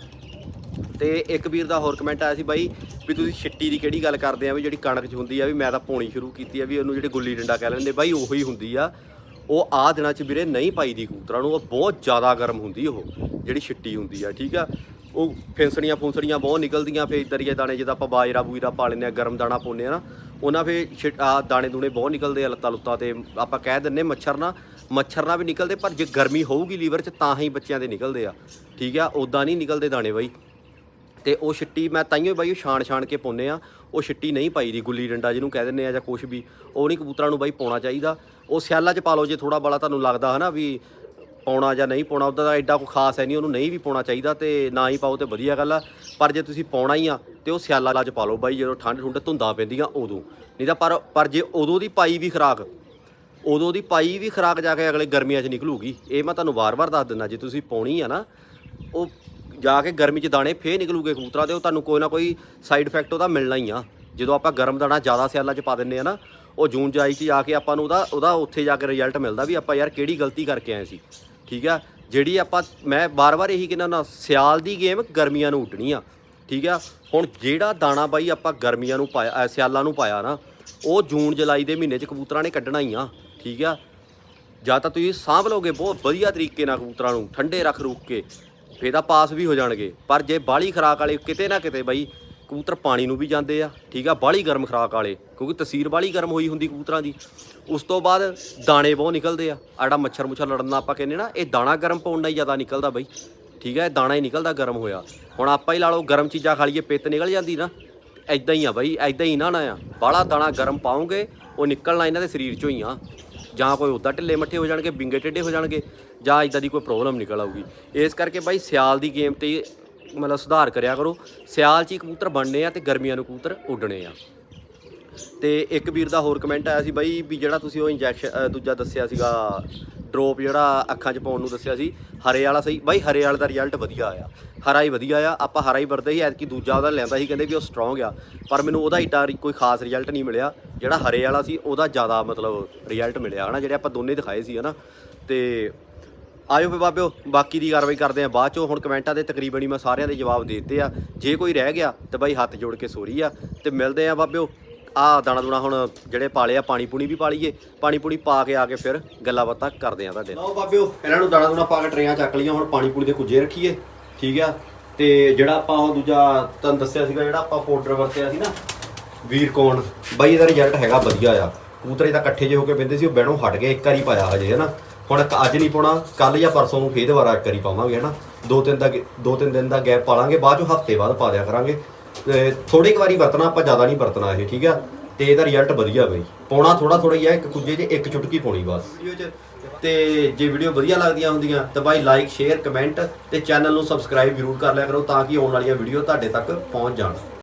ਤੇ ਇੱਕ ਵੀਰ ਦਾ ਹੋਰ ਕਮੈਂਟ ਆਇਆ ਸੀ ਬਾਈ ਵੀ ਤੁਸੀਂ ਛਿੱਟੀ ਦੀ ਕਿਹੜੀ ਗੱਲ ਕਰਦੇ ਆ ਵੀ ਜਿਹੜੀ ਕਣਕ 'ਚ ਹੁੰਦੀ ਆ ਵੀ ਮੈਂ ਤਾਂ ਪਾਉਣੀ ਸ਼ੁਰੂ ਕੀਤੀ ਆ ਵੀ ਉਹਨੂੰ ਜਿਹੜੇ ਗੁੱਲੀ ਡੰਡਾ ਕਹਿ ਲੈਂਦੇ, ਬਾਈ ਉਹੀ ਹੁੰਦੀ ਆ। ਉਹ ਆ ਦਿਨਾਂ 'ਚ ਵੀਰੇ ਨਹੀਂ ਪਾਈ ਦੀ ਕਬੂਤਰਾਂ ਨੂੰ, ਉਹ ਬਹੁਤ ਜ਼ਿਆਦਾ ਗਰਮ ਹੁੰਦੀ ਉਹ, ਜਿਹੜੀ ਛਿੱਟੀ ਹੁੰਦੀ ਆ, ਠੀਕ ਆ? ਉਹ ਫਿੰਸੜੀਆਂ ਫੁੰਸੜੀਆਂ ਬਹੁਤ ਨਿਕਲਦੀਆਂ, ਫੇਰ ਦਰੀਏ ਦਾਣੇ ਜਿੱਦਾਂ ਆਪਾਂ ਬਾਜਰਾ ਬੂਜਰਾ ਪਾ ਲੈਂਦੇ ਆ ਗਰਮ ਦਾਣਾ ਪਾਉਂਦੇ ਆ ਨਾ, ਉਹਨਾਂ ਫੇ ਆ ਦਾਣੇ ਦੂਣੇ ਬਹੁਤ ਨਿਕਲਦੇ ਆ ਲੱਤਾਂ ਲੁੱਤਾਂ ਤੇ, ਆਪਾਂ ਕਹਿ ਦਿੰਨੇ ਮੱਛਰ ਨਾ, ਮੱਛਰ ਨਾਲ ਵੀ ਨਿਕਲਦੇ, ਪਰ ਜੇ ਗਰਮੀ ਹੋਊਗੀ ਲੀਵਰ 'ਚ ਤਾਂ ਹੀ ਬੱਚਿਆਂ ਦੇ ਨਿਕਲਦੇ ਆ, ਠੀਕ ਆ ਉਦਾਂ ਨਹੀਂ ਨਿਕਲਦੇ ਦਾਣੇ ਬਾਈ। ਤੇ ਉਹ ਛਿੱਟੀ ਮੈਂ ਤਾਈਓ ਬਾਈ ਉਹ ਛਾਣ ਛਾਣ ਕੇ ਪਾਉਂਦੇ ਆ ਉਹ ਛਿੱਟੀ ਨਹੀਂ ਪਾਈ ਦੀ ਗੁੱਲੀ ਡੰਡਾ ਜਿਹਨੂੰ ਕਹਿ ਦਿੰਦੇ ਆ ਜਾਂ ਕੁਛ ਵੀ, ਉਹ ਨਹੀਂ ਕਬੂਤਰਾਂ ਨੂੰ ਬਾਈ ਪਾਉਣਾ ਚਾਹੀਦਾ। ਉਹ ਸਿਆਲਾਂ 'ਚ ਪਾ ਲਓ ਜੇ ਥੋੜਾ ਬੜਾ ਤੁਹਾਨੂੰ ਲੱਗਦਾ ਹਨਾ ਵੀ ਪਾਉਣਾ ਜਾਂ ਨਹੀਂ ਪਾਉਣਾ ਉਹਦਾ ਤਾਂ ਐਡਾ ਕੋਈ ਖਾਸ ਹੈ ਨਹੀਂ, ਉਹਨੂੰ ਨਹੀਂ ਵੀ ਪਾਉਣਾ ਚਾਹੀਦਾ ਤੇ ਨਾ ਹੀ ਪਾਓ ਤੇ ਵਧੀਆ ਗੱਲ ਆ। ਪਰ ਜੇ ਤੁਸੀਂ ਪਾਉਣਾ ਹੀ ਆ ਤੇ ਉਹ ਸਿਆਲਾਂ 'ਚ ਪਾ ਲਓ ਬਾਈ, ਜਦੋਂ ਠੰਡ ਠੁੰਡ ਧੁੰਦਾਂ ਪੈਂਦੀਆਂ ਉਦੋਂ। ਨਹੀਂ ਤਾਂ ਪਰ ਪਰ ਜੇ ਉਦੋਂ ਦੀ ਪਾਈ ਵੀ ਖਰਾਕ, ਉਦੋਂ ਦੀ ਪਾਈ ਵੀ ਖਰਾਕ ਜਾ ਕੇ ਅਗਲੇ ਗਰਮੀਆਂ 'ਚ ਨਿਕਲੂਗੀ, ਇਹ ਮੈਂ ਤੁਹਾਨੂੰ ਵਾਰ-ਵਾਰ ਦੱਸ ਦਿੰਦਾ, ਜੇ ਤੁਸੀਂ ਪਾਉਣੀ ਆ ਨਾ, ਉਹ ਜਾ ਕੇ ਗਰਮੀ 'ਚ ਦਾਣੇ ਫੇਰ ਨਿਕਲੂਗੇ ਕਬੂਤਰਾਂ ਦੇ, ਉਹ ਤੁਹਾਨੂੰ ਕੋਈ ਨਾ ਕੋਈ ਸਾਈਡ ਇਫੈਕਟ ਉਹਦਾ ਮਿਲਣਾ ਹੀ ਆ। ਜਦੋਂ ਆਪਾਂ ਗਰਮ ਦਾਣਾ ਜ਼ਿਆਦਾ ਸਿਆਲਾਂ 'ਚ ਪਾ ਦਿੰਨੇ ਆ ਨਾ, ਉਹ ਜੂਨ ਜੁਲਾਈ 'ਚ ਜਾ ਕੇ ਆਪਾਂ ਨੂੰ ਉਹਦਾ ਉਹਦਾ ਉੱਥੇ ਜਾ ਕੇ ਰਿਜ਼ਲਟ ਮਿਲਦਾ ਵੀ ਆਪਾਂ ਯਾਰ ਕਿਹੜੀ ਗਲਤੀ ਕਰਕੇ ਆਏ ਸੀ। ਠੀਕ ਆ? ਜਿਹੜੀ ਆਪਾਂ, ਮੈਂ ਬਾਰ-ਬਾਰ ਇਹੀ ਕਹਿੰਦਾ ਨਾ ਸਿਆਲ ਦੀ ਗੇਮ ਗਰਮੀਆਂ ਨੂੰ ਉੱਡਣੀ ਆ, ਠੀਕ ਆ? ਹੁਣ ਜਿਹੜਾ ਦਾਣਾ ਬਾਈ ਆਪਾਂ ਗਰਮੀਆਂ ਨੂੰ ਪਾਇਆ ਸਿਆਲਾਂ ਨੂੰ ਪਾਇਆ ਨਾ, ਉਹ ਜੂਨ, ਜੁਲਾਈ ਦੇ ਮਹੀਨੇ 'ਚ ਕਬੂਤਰਾਂ ਨੇ ਕੱਢਣਾ ਹੀ ਆ, ਠੀਕ ਆ? ਜਾਂ ਤਾਂ ਤੁਸੀਂ ਸਾਂਭ ਲਓਗੇ ਬਹੁਤ ਵਧੀਆ ਤਰੀਕੇ ਨਾਲ ਕਬੂਤਰਾਂ ਨੂੰ, ਠੰਡੇ ਰੱਖ ਰੁੱਕ ਕੇ, ਫੇਰ ਤਾਂ ਪਾਸ ਵੀ ਹੋ ਜਾਣਗੇ, ਪਰ ਜੇ ਬਾਹਲੀ ਖਰਾਕ ਵਾਲੇ ਕਿਤੇ ਨਾ ਕਿਤੇ ਬਾਈ ਕਬੂਤਰ ਪਾਣੀ ਨੂੰ ਵੀ ਜਾਂਦੇ ਆ, ਠੀਕ ਆ, ਬਾਹਲੀ ਗਰਮ ਖਰਾਕ ਵਾਲੇ, ਕਿਉਂਕਿ ਤਸੀਰ ਬਾਹਲੀ ਗਰਮ ਹੋਈ ਹੁੰਦੀ ਕਬੂਤਰਾਂ ਦੀ। ਉਸ ਤੋਂ ਬਾਅਦ ਦਾਣੇ ਬਹੁਤ ਨਿਕਲਦੇ ਆ। ਆੜਾ ਮੱਛਰ ਮੁੱਛਰ ਲੜਨ ਦਾ ਆਪਾਂ ਕਹਿੰਦੇ ਨਾ, ਇਹ ਦਾਣਾ ਗਰਮ ਪਾਉਣ ਨਾਲ ਹੀ ਜ਼ਿਆਦਾ ਨਿਕਲਦਾ ਬਾਈ। ਠੀਕ ਹੈ ਇਹ ਦਾਣਾ ਹੀ ਨਿਕਲਦਾ ਗਰਮ ਹੋਇਆ। ਹੁਣ ਆਪਾਂ ਹੀ ਲਾ ਲਓ, ਗਰਮ ਚੀਜ਼ਾਂ ਖਾ ਲਈਏ, ਪਿੱਤ ਨਿਕਲ ਜਾਂਦੀ ਨਾ। ਐਦਾਂ ਹੀ ਆ ਬਾਈ ਐਦਾਂ ਹੀ ਨਾ ਨਾ ਆ। ਬਾਹਲਾ ਦਾਣਾ ਗਰਮ ਪਾਉਂਗੇ ਉਹ ਨਿਕਲਣਾ ਇਹਨਾਂ ਦੇ ਸਰੀਰ ਚੋਂ ਹੀ ਆ। ਜਾਂ ਕੋਈ ਉਦਾਂ ਢਿੱਲੇ ਮੱਠੇ ਹੋ ਜਾਣਗੇ, ਬਿੰਗੇ ਟੇਢੇ ਹੋ ਜਾਣਗੇ, ਜਾਂ ਇਦਾਂ ਦੀ ਕੋਈ ਪ੍ਰੋਬਲਮ ਨਿਕਲ ਆਊਗੀ। ਇਸ ਕਰਕੇ ਬਾਈ ਸਿਆਲ ਦੀ ਗੇਮ ਤੇ ਮਤਲਬ ਸੁਧਾਰ ਕਰਿਆ ਕਰੋ। ਸਿਆਲ 'ਚ ਹੀ ਕਬੂਤਰ ਬਣਨੇ ਆ ਤੇ ਗਰਮੀਆਂ ਨੂੰ ਕਬੂਤਰ ਉੱਡਣੇ ਆ। ਤੇ ਇੱਕ ਵੀਰ ਦਾ ਹੋਰ ਕਮੈਂਟ ਆਇਆ ਸੀ ਬਾਈ ਵੀ ਜਿਹੜਾ ਤੁਸੀਂ ਉਹ ਇੰਜੈਕਸ਼ਨ ਦੂਜਾ ਦੱਸਿਆ ਸੀਗਾ ਡ੍ਰੌਪ ਜਿਹੜਾ ਅੱਖਾਂ 'ਚ ਪਾਉਣ ਨੂੰ ਦੱਸਿਆ ਸੀ, ਹਰੇ ਵਾਲਾ ਸਹੀ। ਬਾਈ ਹਰੇ ਵਾਲੇ ਦਾ ਰਿਜ਼ਲਟ ਵਧੀਆ ਆਇਆ। ਹਰਾ ਹੀ ਵਧੀਆ ਆ ਆਪਾਂ ਹਰਾ ਹੀ ਵਰਦੇ ਸੀ, ਐਤਕੀ ਦੂਜਾ ਉਹਦਾ ਲੈਂਦਾ ਸੀ, ਕਹਿੰਦੇ ਵੀ ਉਹ ਸਟਰੋਂਗ ਆ। ਪਰ ਮੈਨੂੰ ਉਹਦਾ ਇਟਾ ਕੋਈ ਖਾਸ ਰਿਜ਼ਲਟ ਨਹੀਂ ਮਿਲਿਆ। ਜਿਹੜਾ ਹਰੇ ਵਾਲਾ ਸੀ, ਉਹਦਾ ਜ਼ਿਆਦਾ ਮਤਲਬ ਰਿਜ਼ਲਟ ਮਿਲਿਆ ਹਨਾ, ਜਿਹੜੇ ਆਪਾਂ ਦੋਨੇ ਦਿਖਾਏ ਸੀ ਹਨਾ। ਤੇ ਆਇਓ ਫੇ ਬਾਬਿਓ, ਬਾਕੀ ਦੀ ਕਾਰਵਾਈ ਕਰਦੇ ਆ ਬਾਅਦ ਚੋਂ। ਹੁਣ ਕਮੈਂਟਾਂ ਦੇ ਤਕਰੀਬਨ ਹੀ ਮੈਂ ਸਾਰਿਆਂ ਦੇ ਜਵਾਬ ਦੇ ਦਿੱਤੇ ਆ। ਜੇ ਕੋਈ ਰਹਿ ਗਿਆ ਤੇ ਬਾਈ ਹੱਥ ਜੋੜ ਕੇ ਸੋਰੀ ਆ। ਤੇ ਮਿਲਦੇ ਆ ਬਾਬਿਓ ਆ ਦਾਣਾ ਦੁਣਾ ਹੁਣ ਜਿਹੜੇ ਪਾਲੇ ਆ, ਪਾਣੀ ਪੂਣੀ ਵੀ ਪਾ ਲਈਏ ਪਾਣੀ ਪੂਣੀ ਪਾ ਕੇ ਆ ਕੇ ਫਿਰ ਗੱਲਾਂ ਬਾਤਾਂ ਕਰਦੇ ਆ ਤੁਹਾਡੇ ਲਓ ਬਾਬਿਓ, ਇਹਨਾਂ ਨੂੰ ਦਾਣਾ ਦੂਣਾ ਪਾ ਕੇ ਟਰੇਆਂ ਚੱਕ ਲਈਆਂ, ਹੁਣ ਪਾਣੀ ਪੂਣੀ ਦੇ ਕੁਝੇ ਰੱਖੀਏ। ਠੀਕ ਆ? ਤੇ ਜਿਹੜਾ ਆਪਾਂ ਉਹ ਦੂਜਾ ਤੁਹਾਨੂੰ ਦੱਸਿਆ ਸੀਗਾ, ਜਿਹੜਾ ਆਪਾਂ ਪਾਊਡਰ ਵਰਤਿਆ ਸੀ ਨਾ, ਵੀਰ ਕੌਣ? ਬਾਈ ਇਹਦਾ ਰਿਜ਼ਲਟ ਹੈਗਾ ਵਧੀਆ ਆ। ਕਬੂਤਰ ਇਹਦਾ ਇਕੱਠੇ ਜੇ ਹੋ ਕੇ ਬੰਦੇ ਸੀ, ਉਹ ਬਹਿਣੋਂ ਹਟ ਗਏ, ਇੱਕ ਵਾਰੀ ਪਾਇਆ ਹਜੇ, ਹਨਾ? ਹੁਣ ਅੱਜ ਨਹੀਂ ਪਾਉਣਾ ਕੱਲ ਜਾਂ ਪਰਸੋਂ ਨੂੰ ਫੇਰ ਦੁਬਾਰਾ ਕਰੀ ਵਾਰੀ ਪਾਵਾਂਗੇ, ਹਨਾ? ਦੋ ਤਿੰਨ ਦਾ ਦੋ ਤਿੰਨ ਦਿਨ ਦਾ ਗੈਪ ਪਾ ਲਾਂਗੇ, ਬਾਅਦ ਚੋਂ ਹਫ਼ਤੇ ਬਾਅਦ ਪਾ ਦਿਆ ਕਰਾਂਗੇ। ਤੇ ਥੋੜੀ ਕੁ ਵਾਰੀ ਵਰਤਣਾ, ਆਪਾਂ ਜ਼ਿਆਦਾ ਨਹੀਂ ਵਰਤਣਾ ਇਹ, ਠੀਕ ਆ? ਤੇ ਇਹਦਾ ਰਿਜ਼ਲਟ ਵਧੀਆ ਬਈ। ਪਾਉਣਾ ਥੋੜਾ ਥੋੜਾ ਹੀ ਆ, ਇੱਕ ਕੁੱਜੇ 'ਚ ਇੱਕ ਚੁਟਕੀ ਪਾਉਣੀ ਬਸ। ਵੀਡੀਓ 'ਚ ਤੇ ਜੇ ਵੀਡੀਓ ਵਧੀਆ ਲੱਗਦੀਆਂ ਹੁੰਦੀਆਂ, ਤਾਂ ਬਾਈ ਲਾਈਕ ਸ਼ੇਅਰ ਕਮੈਂਟ ਤੇ ਚੈਨਲ ਨੂੰ ਸਬਸਕ੍ਰਾਈਬ ਜ਼ਰੂਰ ਕਰ ਲਿਆ ਕਰੋ, ਤਾਂ ਕਿ ਆਉਣ ਵਾਲੀਆਂ ਵੀਡੀਓ ਤੁਹਾਡੇ ਤੱਕ ਪਹੁੰਚ ਜਾਣ।